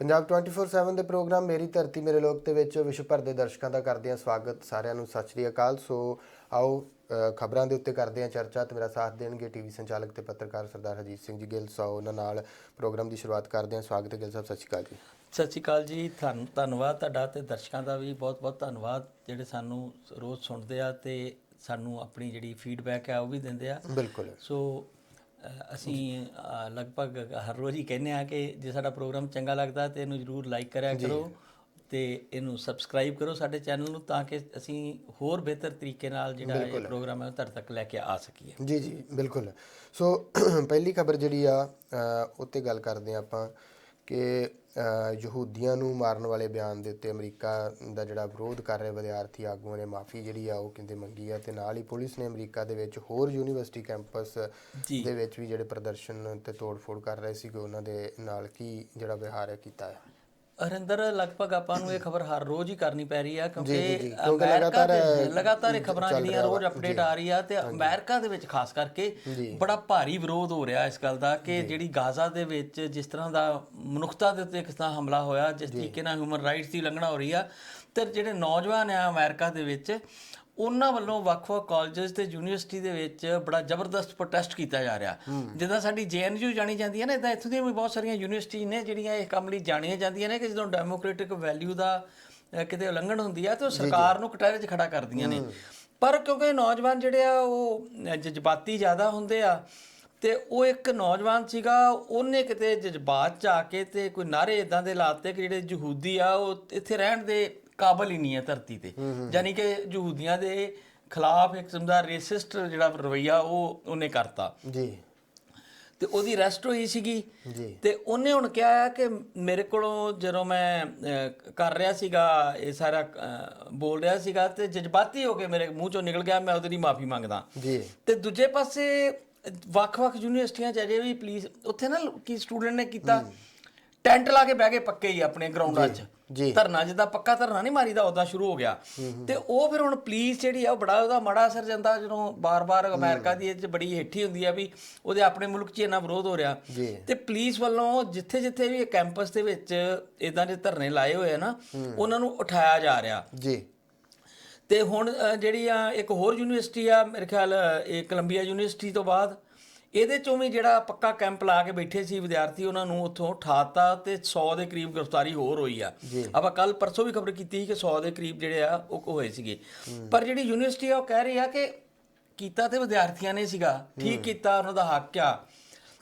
ਪੰਜਾਬ 24/7 ਦੇ ਪ੍ਰੋਗਰਾਮ ਮੇਰੀ ਧਰਤੀ ਮੇਰੇ ਲੋਕ ਦੇ ਵਿੱਚ ਵਿਸ਼ਵ ਭਰ ਦੇ ਦਰਸ਼ਕਾਂ ਦਾ ਕਰਦੇ ਹਾਂ ਸਵਾਗਤ। ਸਾਰਿਆਂ ਨੂੰ ਸਤਿ ਸ਼੍ਰੀ ਅਕਾਲ। ਸੋ ਆਓ ਖਬਰਾਂ ਦੇ ਉੱਤੇ ਕਰਦੇ ਹਾਂ ਚਰਚਾ ਤੇ ਮੇਰਾ ਸਾਥ ਦੇਣਗੇ ਟੀਵੀ ਸੰਚਾਲਕ ਤੇ ਪੱਤਰਕਾਰ ਸਰਦਾਰ ਹਰਜੀਤ ਸਿੰਘ ਜੀ ਗਿੱਲ। ਸੋ ਉਹਨਾਂ ਨਾਲ ਪ੍ਰੋਗਰਾਮ ਦੀ ਸ਼ੁਰੂਆਤ ਕਰਦੇ ਹਾਂ। ਸਵਾਗਤ ਹੈ ਗਿੱਲ ਸਾਹਿਬ ਸਤਿ ਸ਼੍ਰੀ ਅਕਾਲ ਜੀ। ਸਤਿ ਸ਼੍ਰੀ ਅਕਾਲ ਜੀ। ਤੁਹਾਨੂੰ ਧੰਨਵਾਦ ਤੁਹਾਡਾ ਤੇ ਦਰਸ਼ਕਾਂ ਦਾ ਵੀ ਬਹੁਤ-ਬਹੁਤ ਧੰਨਵਾਦ। ਜਿਹੜੇ ਸਾਨੂੰ ਰੋਜ਼ ਸੁਣਦੇ ਆ ਤੇ ਸਾਨੂੰ ਆਪਣੀ ਜਿਹੜੀ ਫੀਡਬੈਕ ਆ ਉਹ ਵੀ ਦਿੰਦੇ ਆ। ਬਿਲਕੁਲ। ਸੋ ਅਸੀਂ ਲਗਭਗ ਹਰ ਰੋਜ਼ ਹੀ ਕਹਿੰਦੇ ਆ ਕਿ ਜੇ ਸਾਡਾ ਪ੍ਰੋਗਰਾਮ ਚੰਗਾ ਲੱਗਦਾ ਤੇ ਇਹਨੂੰ ਜਰੂਰ ਲਾਈਕ ਕਰਿਆ ਕਰੋ ਤੇ ਇਹਨੂੰ ਸਬਸਕ੍ਰਾਈਬ ਕਰੋ ਸਾਡੇ ਚੈਨਲ ਨੂੰ ਤਾਂ ਕਿ ਅਸੀਂ ਹੋਰ ਬਿਹਤਰ ਤਰੀਕੇ ਨਾਲ ਜਿਹੜਾ ਇਹ ਪ੍ਰੋਗਰਾਮ ਹੈ ਉਹ ਤੁਹਾਡੇ ਤੱਕ ਲੈ ਕੇ ਆ ਸਕੀਏ। ਜੀ ਜੀ ਬਿਲਕੁਲ। ਸੋ ਪਹਿਲੀ ਖਬਰ ਜਿਹੜੀ ਆ ਉੱਤੇ ਗੱਲ ਕਰਦੇ ਹਾਂ ਆਪਾਂ। ਕਿ ਯਹੂਦੀਆਂ ਨੂੰ ਮਾਰਨ ਵਾਲੇ ਬਿਆਨ ਦੇ ਉੱਤੇ ਅਮਰੀਕਾ ਦਾ ਜਿਹੜਾ ਵਿਰੋਧ ਕਰ ਰਹੇ ਵਿਦਿਆਰਥੀ ਆਗੂਆਂ ਨੇ ਮਾਫੀ ਜਿਹੜੀ ਆ ਉਹ ਕਹਿੰਦੇ ਮੰਗੀ ਆ ਤੇ ਨਾਲ ਹੀ ਪੁਲਿਸ ਨੇ ਅਮਰੀਕਾ ਦੇ ਵਿੱਚ ਹੋਰ ਯੂਨੀਵਰਸਿਟੀ ਕੈਂਪਸ। ਦੇ ਵਿੱਚ ਵੀ ਜਿਹੜੇ ਪ੍ਰਦਰਸ਼ਨ ਤੇ ਤੋੜਫੋੜ ਕਰ ਰਹੇ ਸੀਗੇ ਉਹਨਾਂ ਦੇ ਨਾਲ ਕੀ ਜਿਹੜਾ ਵਿਹਾਰ ਹੈ ਕੀਤਾ ਹੈ ਹਰਿੰਦਰ ਲਗਭਗ ਆਪਾਂ ਨੂੰ ਇਹ ਖਬਰ ਹਰ ਰੋਜ਼ ਹੀ ਕਰਨੀ ਪੈ ਰਹੀ ਆ ਕਿਉਂਕਿ ਲਗਾਤਾਰ, ਲਗਾਤਾਰ ਇਹ ਖਬਰਾਂ ਜਿਹੜੀਆਂ ਰੋਜ਼। ਅਪਡੇਟ ਆ ਰਹੀ ਆ ਤੇ ਅਮਰੀਕਾ ਦੇ ਵਿੱਚ ਖਾਸ ਕਰਕੇ ਬੜਾ ਭਾਰੀ ਵਿਰੋਧ ਹੋ ਰਿਹਾ ਇਸ ਗੱਲ ਦਾ ਕਿ ਜਿਹੜੀ ਗਾਜ਼ਾ ਦੇ ਵਿੱਚ ਜਿਸ ਤਰ੍ਹਾਂ ਦਾ ਮਨੁੱਖਤਾ ਦੇ ਉੱਤੇ ਕਿਸ ਤਰ੍ਹਾਂ ਹਮਲਾ ਹੋਇਆ ਜਿਸ ਤਰੀਕੇ ਨਾਲ ਹਿਊਮਨ ਰਾਈਟਸ ਦੀ ਉਲੰਘਣਾ ਹੋ ਰਹੀ ਆ ਤੇ ਜਿਹੜੇ ਨੌਜਵਾਨ ਆ ਅਮਰੀਕਾ ਦੇ ਵਿੱਚ ਉਹਨਾਂ ਵੱਲੋਂ ਵੱਖ-ਵੱਖ ਕਾਲਜਸ ਤੇ ਯੂਨੀਵਰਸਿਟੀ ਦੇ ਵਿੱਚ ਬੜਾ ਜ਼ਬਰਦਸਤ ਪ੍ਰੋਟੈਸਟ ਕੀਤਾ ਜਾ ਰਿਹਾ। ਜਿੱਦਾਂ ਸਾਡੀ ਜੇਐਨਯੂ ਜਾਣੀ ਜਾਂਦੀ ਹੈ ਨਾ ਇਦਾਂ ਇੱਥੋਂ ਦੀਆਂ ਵੀ ਬਹੁਤ ਸਾਰੀਆਂ ਯੂਨੀਵਰਸਿਟੀ ਨੇ ਜਿਹੜੀਆਂ ਇਹ ਕੰਮ ਲਈ ਜਾਣੀਆਂ ਜਾਂਦੀਆਂ ਨੇ ਕਿ ਜਦੋਂ ਡੈਮੋਕ੍ਰੈਟਿਕ ਵੈਲਿਊ ਦਾ ਕਿਤੇ ਉਲੰਘਣ ਹੁੰਦੀ ਆ ਤੇ ਸਰਕਾਰ ਨੂੰ ਕਟਾਰੇ 'ਚ ਖੜਾ ਕਰਦੀਆਂ ਨੇ। ਪਰ ਕਿਉਂਕਿ ਨੌਜਵਾਨ ਜਿਹੜੇ ਆ ਉਹ ਜਜ਼ਬਾਤੀ ਜ਼ਿਆਦਾ ਹੁੰਦੇ ਆ ਤੇ ਉਹ ਇੱਕ ਨੌਜਵਾਨ ਸੀਗਾ ਉਹਨੇ ਕਿਤੇ ਜਜ਼ਬਾਤ ਚ ਆ ਕੇ ਤੇ ਕੋਈ ਨਾਰੇ ਇਦਾਂ ਦੇ ਲਾਤੇ ਕਿ ਜਿਹੜੇ ਯਹੂਦੀ ਆ ਉਹ ਇੱਥੇ ਰਹਿਣ ਦੇ ਕਾਬਲ ਹੀ ਨਹੀਂ ਹੈ ਧਰਤੀ ਤੇ। ਯਾਨੀ ਕਿ ਯਹੂਦੀਆਂ ਦੇ ਖਿਲਾਫ ਇੱਕ ਕਿਸਮ ਦਾ ਰੇਸਿਸਟ ਜਿਹੜਾ ਰਵਈਆ ਉਹ ਉਹਨੇ ਕਰਤਾ। ਜੀ। ਤੇ ਉਹਦੀ ਅਰੈਸਟ ਹੋਈ ਸੀਗੀ। ਜੀ। ਤੇ ਉਹਨੇ ਹੁਣ ਕਿਹਾ ਕਿ ਮੇਰੇ ਕੋਲੋਂ ਜਦੋਂ ਮੈਂ ਕਰ ਰਿਹਾ ਸੀਗਾ ਇਹ ਸਾਰਾ ਬੋਲ ਰਿਹਾ ਸੀਗਾ ਤੇ ਜਜ਼ਬਾਤੀ ਹੋ ਕੇ ਮੇਰੇ ਮੂੰਹ ਚੋਂ ਨਿਕਲ ਗਿਆ ਮੈਂ ਉਹਦੀ ਮਾਫੀ ਮੰਗਦਾ। ਜੀ। ਤੇ ਦੂਜੇ ਪਾਸੇ ਵੱਖ-ਵੱਖ ਯੂਨੀਵਰਸਿਟੀਆਂ ਚ ਅਜੇ ਵੀ ਪੁਲਿਸ ਉੱਥੇ ਨਾ ਕੀ ਸਟੂਡੈਂਟ ਨੇ ਕੀਤਾ ਟੈਂਟ ਲਾ ਕੇ ਬਹਿ ਗਏ ਪੱਕੇ ਹੀ ਆਪਣੇ ਗਰਾਊਂਡਾਂ 'ਚ। ਜੀ। ਧਰਨਾ ਜਿੱਦਾਂ ਪੱਕਾ ਧਰਨਾ ਨਹੀਂ ਮਾਰੀਦਾ ਉਦਾਂ ਸ਼ੁਰੂ ਹੋ ਗਿਆ। ਤੇ ਉਹ ਫਿਰ ਹੁਣ ਪੁਲਿਸ ਜਿਹੜੀ ਆ ਉਹ ਬੜਾ ਉਹਦਾ ਮਾੜਾ ਅਸਰ ਜਾਂਦਾ ਜਦੋਂ ਬਾਰ-ਬਾਰ ਅਮਰੀਕਾ ਦੀ ਇਹ 'ਚ ਬੜੀ ਹੇਠੀ ਹੁੰਦੀ ਆ ਵੀ ਉਹਦੇ ਆਪਣੇ ਮੁਲਕ 'ਚ ਇੰਨਾ ਵਿਰੋਧ ਹੋ ਰਿਹਾ। ਤੇ ਪੁਲਿਸ ਵੱਲੋਂ ਜਿੱਥੇ-ਜਿੱਥੇ ਵੀ ਕੈਂਪਸ ਦੇ ਵਿੱਚ ਇਦਾਂ ਦੇ ਧਰਨੇ ਲਾਏ ਹੋਏ ਆ ਨਾ ਉਹਨਾਂ ਨੂੰ ਉਠਾਇਆ ਜਾ ਰਿਹਾ। ਜੀ। ਤੇ ਹੁਣ ਜਿਹੜੀ ਆ ਇੱਕ ਹੋਰ ਯੂਨੀਵਰਸਿਟੀ ਆ ਮੇਰੇ ਖਿਆਲ ਇਹ ਕੋਲੰਬੀਆ ਯੂਨੀਵਰਸਿਟੀ ਤੋਂ ਬਾਅਦ ਇਹਦੇ ਚੋਂ ਵੀ ਜਿਹੜਾ ਪੱਕਾ ਕੈਂਪ ਲਾ ਕੇ ਬੈਠੇ ਸੀ ਵਿਦਿਆਰਥੀ ਉਹਨਾਂ ਨੂੰ ਉੱਥੋਂ ਉਠਾਤਾ ਤੇ 100 ਦੇ ਕਰੀਬ ਗ੍ਰਿਫਤਾਰੀ ਹੋਰ ਹੋਈ ਆ। ਆਪਾਂ ਕੱਲ ਪਰਸੋਂ ਵੀ ਖਬਰ ਕੀਤੀ ਸੀ ਕਿ 100 ਦੇ ਕਰੀਬ ਜਿਹੜੇ ਆ ਉਹ ਹੋਏ ਸੀਗੇ। ਪਰ ਜਿਹੜੀ ਯੂਨੀਵਰਸਿਟੀ ਆ ਉਹ ਕਹਿ ਰਹੀ ਆ ਕਿ ਕੀਤਾ ਤੇ ਵਿਦਿਆਰਥੀਆਂ ਨੇ ਸੀਗਾ। ਠੀਕ ਕੀਤਾ ਉਹਨਾਂ ਦਾ ਹੱਕ ਆ।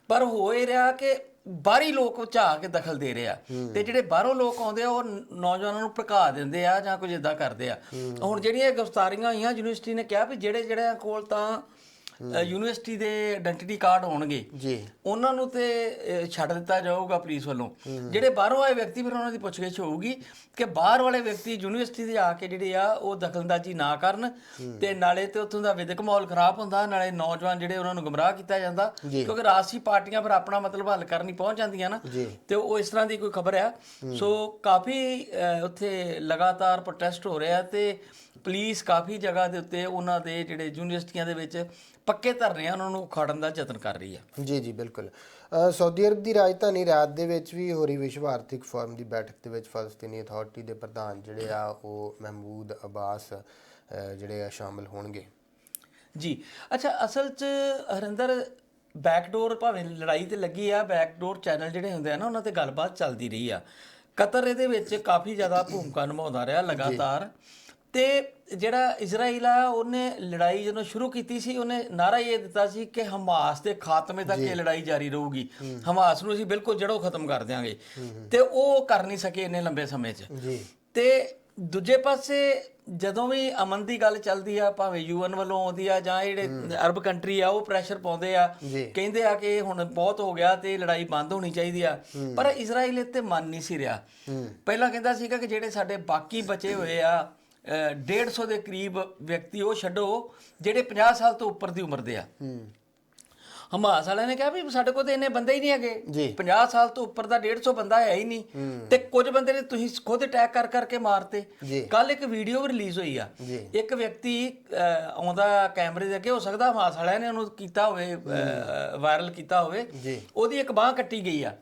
ਪਰ ਹੋ ਇਹ ਰਿਹਾ ਕਿ ਬਾਹਰੀ ਲੋਕ ਝਾ ਕੇ ਦਖਲ ਦੇ ਰਹੇ ਤੇ ਜਿਹੜੇ ਬਾਹਰੋਂ ਲੋਕ ਆਉਂਦੇ ਆ ਉਹ ਨੌਜਵਾਨਾਂ ਨੂੰ ਭੜਕਾ ਦਿੰਦੇ ਆ ਜਾਂ ਕੁਝ ਇਦਾਂ ਕਰਦੇ ਆ। ਹੁਣ ਜਿਹੜੀਆਂ ਗ੍ਰਿਫਤਾਰੀਆਂ ਹੋਈਆਂ ਯੂਨੀਵਰਸਿਟੀ ਨੇ ਕਿਹਾ ਵੀ ਜਿਹੜੇ ਜਿਹੜੇ ਕੋਲ ਤਾਂ ਯੂਨੀਵਰਸਿਟੀ ਦੇ ਆਇਡੈਂਟੀਟੀ ਕਾਰਡ ਹੋਣਗੇ। ਜੀ। ਉਹਨਾਂ ਨੂੰ ਤੇ ਅ, ਛੱਡ ਦਿੱਤਾ ਜਾਊਗਾ ਪੁਲਿਸ ਵੱਲੋਂ। ਜਿਹੜੇ ਬਾਹਰੋਂ ਆਏ ਵਿਅਕਤੀ ਫਿਰ ਉਹਨਾਂ ਦੀ ਪੁੱਛਗਿੱਛ ਹੋਊਗੀ ਕਿ ਬਾਹਰ ਵਾਲੇ ਵਿਅਕਤੀ ਯੂਨੀਵਰਸਿਟੀ ਦੇ ਆ ਕੇ ਜਿਹੜੇ ਆ ਉਹ ਦਖਲਅੰਦਾਜ਼ੀ ਨਾ ਕਰਨ ਤੇ ਨਾਲੇ ਤੇ ਉੱਥੋਂ ਦਾ ਵਿਦਿਅਕ ਮਾਹੌਲ ਖਰਾਬ ਹੁੰਦਾ ਨਾਲੇ ਨੌਜਵਾਨ ਜਿਹੜੇ ਉਹਨਾਂ ਨੂੰ ਗੁੰਮਰਾਹ ਕੀਤਾ ਜਾਂਦਾ। ਕਿਉਂਕਿ ਰਾਜਸੀ ਪਾਰਟੀਆਂ ਫਿਰ ਆਪਣਾ ਮਤਲਬ ਹੱਲ ਕਰਨ ਹੀ ਪਹੁੰਚ ਜਾਂਦੀਆਂ ਨਾ। ਤੇ ਉਹ ਇਸ ਤਰ੍ਹਾਂ ਦੀ ਕੋਈ ਖਬਰ ਆ। ਸੋ ਕਾਫੀ ਅ, ਉੱਥੇ ਲਗਾਤਾਰ ਪ੍ਰੋਟੈਸਟ ਹੋ ਰਿਹਾ ਤੇ ਪੁਲਿਸ ਕਾਫੀ ਜਗ੍ਹਾ ਦੇ ਉੱਤੇ ਉਹਨਾਂ ਦੇ ਜਿਹੜੇ ਯੂਨੀਵਰਸਿਟੀਆਂ ਦੇ ਵਿੱਚ ਪੱਕੇ ਧਰਨੇ ਆ ਉਹਨਾਂ ਨੂੰ ਉਖਾੜਨ ਦਾ ਯਤਨ ਕਰ ਰਹੀ ਆ। ਜੀ ਜੀ ਬਿਲਕੁਲ। ਅ, ਸਾਊਦੀ ਅਰਬ ਦੀ ਰਾਜਧਾਨੀ ਰਿਆਦ ਦੇ ਵਿੱਚ ਵੀ ਹੋ ਰਹੀ ਵਿਸ਼ਵ ਆਰਥਿਕ ਫੋਰਮ ਦੀ ਬੈਠਕ ਦੇ ਵਿੱਚ ਫਲਸਤੀਨੀ ਅਥਾਰਟੀ ਦੇ ਪ੍ਰਧਾਨ ਜਿਹੜੇ ਆ ਉਹ ਮਹਿਮੂਦ ਅਬਾਸ ਅ, ਜਿਹੜੇ ਆ ਸ਼ਾਮਲ ਹੋਣਗੇ। ਜੀ ਅੱਛਾ ਅਸਲ 'ਚ ਹਰਿੰਦਰ ਬੈਕਡੋਰ ਭਾਵੇਂ ਲੜਾਈ ਤੇ ਲੱਗੀ ਆ ਬੈਕਡੋਰ ਚੈਨਲ ਜਿਹੜੇ ਹੁੰਦੇ ਆ ਨਾ ਉਹਨਾਂ ਤੇ ਗੱਲਬਾਤ ਚੱਲਦੀ ਰਹੀ ਆ। ਕਤਰ ਇਹਦੇ ਵਿੱਚ ਕਾਫੀ ਜ਼ਿਆਦਾ ਭੂਮਿਕਾ ਨਿਭਾਉਂਦਾ ਰਿਹਾ ਲਗਾਤਾਰ। ਤੇ ਜਿਹੜਾ ਇਜ਼ਰਾਈਲ ਆ ਉਹਨੇ ਲੜਾਈ ਜਦੋਂ ਸ਼ੁਰੂ ਕੀਤੀ ਸੀ ਉਹਨੇ ਨਾਰਾ ਇਹ ਦਿੱਤਾ ਸੀ ਕਿ ਹਮਾਸ ਦੇ ਖਾਤਮੇ ਤੱਕ ਇਹ ਲੜਾਈ ਜਾਰੀ ਰਹੂਗੀ। ਹਮਾਸ ਨੂੰ ਅਸੀਂ ਬਿਲਕੁਲ ਜੜੋਂ ਖਤਮ ਕਰ ਦਿਆਂਗੇ। ਤੇ ਉਹ ਕਰ ਨਹੀਂ ਸਕੇ ਇੰਨੇ ਲੰਬੇ ਸਮੇਂ 'ਚ। ਤੇ ਦੂਜੇ ਪਾਸੇ ਜਦੋਂ ਵੀ ਅਮਨ ਦੀ ਗੱਲ ਚੱਲਦੀ ਆ ਭਾਵੇਂ ਯੂਐਨ ਵੱਲੋਂ ਆਉਂਦੀ ਆ ਜਾਂ ਜਿਹੜੇ ਅਰਬ ਕੰਟਰੀ ਆ ਉਹ ਪ੍ਰੈਸ਼ਰ ਪਾਉਂਦੇ ਆ। ਕਹਿੰਦੇ ਆ ਕਿ ਹੁਣ ਬਹੁਤ ਹੋ ਗਿਆ ਤੇ ਲੜਾਈ ਬੰਦ ਹੋਣੀ ਚਾਹੀਦੀ ਆ। ਪਰ ਇਜ਼ਰਾਈਲ ਇੱਥੇ ਮੰਨ ਨਹੀਂ ਸੀ ਰਿਹਾ। ਪਹਿਲਾਂ ਕਹਿੰਦਾ ਸੀਗਾ ਕਿ ਜਿਹੜੇ ਸਾਡੇ ਬਾਕੀ ਬਚੇ ਹੋਏ ਆ 150 ਦੇ ਕਰੀਬ ਵਿਅਕਤੀ ਉਹ ਛੱਡੋ ਜਿਹੜੇ 50 ਸਾਲ ਤੋਂ ਉੱਪਰ ਦੀ ਉਮਰ ਦੇ ਆ। ਹਮਾਸ ਵਾਲਿਆਂ ਨੇ ਕਿਹਾ ਵੀ ਸਾਡੇ ਕੋਲ ਤਾਂ ਇੰਨੇ ਬੰਦੇ ਹੀ ਨਹੀਂ ਹੈਗੇ। ਜੀ। 50 ਸਾਲ ਤੋਂ ਉੱਪਰ ਦਾ 150 ਬੰਦਾ ਹੈ ਹੀ ਨਹੀਂ। ਤੇ ਕੁਝ ਬੰਦੇ ਨੇ ਤੁਸੀਂ ਖੁਦ ਅਟੈਕ ਕਰ ਕਰਕੇ ਮਾਰਤੇ। ਕੱਲ ਇੱਕ ਵੀਡੀਓ ਵੀ ਰਿਲੀਜ਼ ਹੋਈ ਆ। ਇੱਕ ਵਿਅਕਤੀ ਆਉਂਦਾ ਕੈਮਰੇ ਦੇ ਅੱਗੇ ਹੋ ਸਕਦਾ ਹਮਾਸ ਵਾਲਿਆਂ ਨੇ ਉਹਨੂੰ ਕੀਤਾ ਹੋਵੇ ਵਾਇਰਲ ਕੀਤਾ ਹੋਵੇ। ਉਹਦੀ ਇੱਕ ਬਾਹ ਕੱਟੀ ਗਈ ਆ।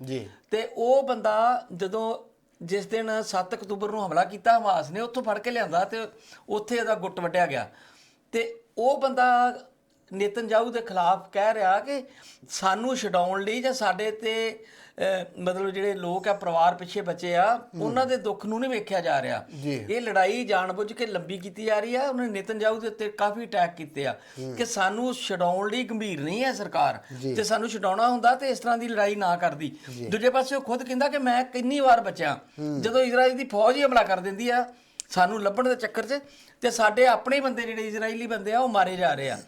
ਤੇ ਉਹ ਬੰਦਾ ਜਦੋਂ ਜਿਸ ਦਿਨ 7 ਅਕਤੂਬਰ ਨੂੰ ਹਮਲਾ ਕੀਤਾ, ਹਮਾਸ ਨੇ ਉੱਥੋਂ ਫੜ ਕੇ ਲਿਆਂਦਾ ਤੇ ਉੱਥੇ ਇਹਦਾ ਗੁੱਟ ਵੱਢਿਆ ਗਿਆ। ਤੇ ਉਹ ਬੰਦਾ ਨੇਤਨਜਾਹੂ ਦੇ ਖਿਲਾਫ ਕਹਿ ਰਿਹਾ ਕਿ ਸਾਨੂੰ ਛਡਾਉਣ ਲਈ ਜਾਂ ਸਾਡੇ ਤੇ ਮਤਲਬ ਜਿਹੜੇ ਲੋਕ ਆ ਪਰਿਵਾਰ ਪਿੱਛੇ ਬਚੇ ਆ ਉਹਨਾਂ ਦੇ ਦੁੱਖ ਨੂੰ ਨਹੀਂ ਵੇਖਿਆ ਜਾ ਰਿਹਾ। ਇਹ ਲੜਾਈ ਜਾਣਬੁੱਝ ਕੇ ਲੰਬੀ ਕੀਤੀ ਜਾ ਰਹੀ ਆ ਉਹਨੇ ਨੇਤਨਜਾਹੂ ਦੇ ਉੱਤੇ ਕਾਫੀ ਅਟੈਕ ਕੀਤੇ ਆ ਕਿ ਸਾਨੂੰ ਛਡਾਉਣ ਲਈ ਗੰਭੀਰ ਨਹੀਂ ਹੈ ਸਰਕਾਰ। ਤੇ ਸਾਨੂੰ ਛਡਾਉਣਾ ਹੁੰਦਾ ਤੇ ਇਸ ਤਰ੍ਹਾਂ ਦੀ ਲੜਾਈ ਨਾ ਕਰਦੀ। ਦੂਜੇ ਪਾਸੇ ਉਹ ਖੁਦ ਕਹਿੰਦਾ ਕਿ ਮੈਂ ਕਿੰਨੀ ਵਾਰ ਬਚਿਆ। ਜਦੋਂ ਇਜ਼ਰਾਈਲ ਦੀ ਫੌਜ ਹੀ ਹਮਲਾ ਕਰ ਦਿੰਦੀ ਆ ਸਾਨੂੰ ਲੱਭਣ ਦੇ ਚੱਕਰ 'ਚ ਤੇ ਸਾਡੇ ਆਪਣੇ ਬੰਦੇ ਜਿਹੜੇ ਇਜ਼ਰਾਈਲੀ ਬੰਦੇ ਆ ਉਹ ਮਾਰੇ ਜਾ ਰਹੇ ਆ।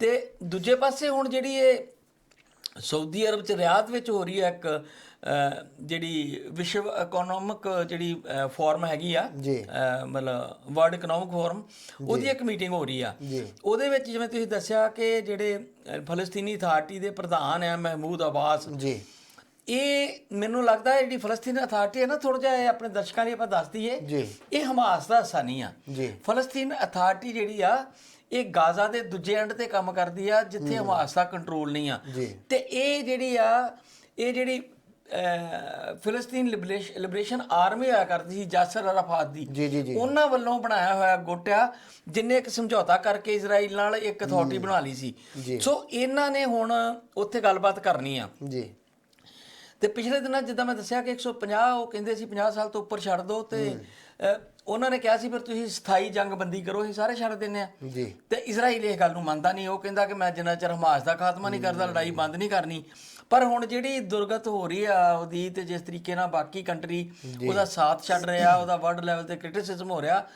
ਤੇ ਦੂਜੇ ਪਾਸੇ ਹੁਣ ਜਿਹੜੀ ਇਹ ਸਾਊਦੀ ਅਰਬ ਚ ਰਿਆਦ ਵਿੱਚ ਹੋ ਰਹੀ ਹੈ ਇੱਕ ਜਿਹੜੀ ਵਿਸ਼ਵ ਇਕਨੋਮਿਕ ਜਿਹੜੀ ਫੋਰਮ ਹੈਗੀ ਆ ਮਤਲਬ ਵਰਲਡ ਇਕਨੋਮਿਕ ਫੋਰਮ ਉਹਦੀ ਇੱਕ ਮੀਟਿੰਗ ਹੋ ਰਹੀ ਆ। ਉਹਦੇ ਵਿੱਚ ਜਿਵੇਂ ਤੁਸੀਂ ਦੱਸਿਆ ਕਿ ਜਿਹੜੇ ਫਲਸਤੀਨੀ ਅਥਾਰਟੀ ਦੇ ਪ੍ਰਧਾਨ ਆ ਮਹਿਮੂਦ ਅਬਾਸ ਜੀ। ਇਹ ਮੈਨੂੰ ਲੱਗਦਾ ਹੈ ਜਿਹੜੀ ਫਲਸਤੀਨ ਅਥਾਰਟੀ ਹੈ ਨਾ ਥੋੜਾ ਜਿਹਾ ਆਪਣੇ ਦਰਸ਼ਕਾਂ ਲਈ ਆਪਾਂ ਦੱਸ ਦਈਏ ਇਹ ਹਮਾਸ ਦਾ ਹਿੱਸਾ ਨਹੀਂ ਆ। ਫਲਸਤੀਨ ਅਥਾਰਟੀ ਜਿਹੜੀ ਆ ਇਹ ਗਾਜ਼ਾ ਦੇ ਦੂਜੇ ਐਂਡ ਤੇ ਕੰਮ ਕਰਦੀ ਆ ਜਿੱਥੇ ਹਮਾਸ ਦਾ ਕੰਟਰੋਲ ਨਹੀਂ ਆ। ਤੇ ਇਹ ਜਿਹੜੀ ਆ ਇਹ ਜਿਹੜੀ ਫਿਲਸਤੀਨ ਲਿਬਰੇਸ਼ਨ ਆਰਮੀ ਹੋਇਆ ਕਰਦੀ ਸੀ ਜਾਸਰ ਅਰਾਫਾਤ ਦੀ। ਉਹਨਾਂ ਵੱਲੋਂ ਬਣਾਇਆ ਹੋਇਆ ਗੁੱਟ ਆ ਜਿਨੇ ਇੱਕ ਸਮਝੌਤਾ ਕਰਕੇ ਇਜ਼ਰਾਈਲ ਨਾਲ ਇੱਕ ਅਥਾਰਟੀ ਬਣਾ ਲਈ ਸੀ। ਸੋ ਇਹਨਾਂ ਨੇ ਹੁਣ ਉੱਥੇ ਗੱਲਬਾਤ ਕਰਨੀ ਆ। ਜੀ। ਤੇ ਪਿਛਲੇ ਦਿਨਾਂ ਜਿੱਦਾਂ ਮੈਂ ਦੱਸਿਆ ਕਿ 150 ਉਹ ਕਹਿੰਦੇ ਸੀ 50 ਸਾਲ ਤੋਂ ਉੱਪਰ ਛੱਡ ਦਿਓ ਤੇ ਉਹਨਾਂ ਨੇ ਕਿਹਾ ਸੀ ਫਿਰ ਤੁਸੀਂ ਸਥਾਈ ਜੰਗਬੰਦੀ ਕਰੋ ਅਸੀਂ ਸਾਰੇ ਛੱਡ ਦਿੰਨੇ ਆ ਜੀ। ਤੇ ਇਜ਼ਰਾਈਲ ਇਹ ਗੱਲ ਨੂੰ ਮੰਨਦਾ ਨਹੀਂ। ਉਹ ਕਹਿੰਦਾ ਕਿ ਮੈਂ ਜਿੰਨਾ ਚਿਰ ਹਮਾਸ ਦਾ ਖਾਤਮਾ ਨਹੀਂ ਕਰਦਾ ਲੜਾਈ ਬੰਦ ਨਹੀਂ ਕਰਨੀ। ਪਰ ਹੁਣ ਜਿਹੜੀ ਦੁਰਗਤ ਹੋ ਰਹੀ ਆ ਉਹਦੀ ਤੇ ਜਿਸ ਤਰੀਕੇ ਨਾਲ ਬਾਕੀ ਕੰਟਰੀ ਉਹਦਾ ਸਾਥ ਛੱਡ ਰਿਹਾ ਉਹਦਾ ਵਰਲਡ ਲੈਵਲ ਤੇ ਕ੍ਰਿਟਿਸਿਜ਼ਮ ਹੋ ਰਿਹਾ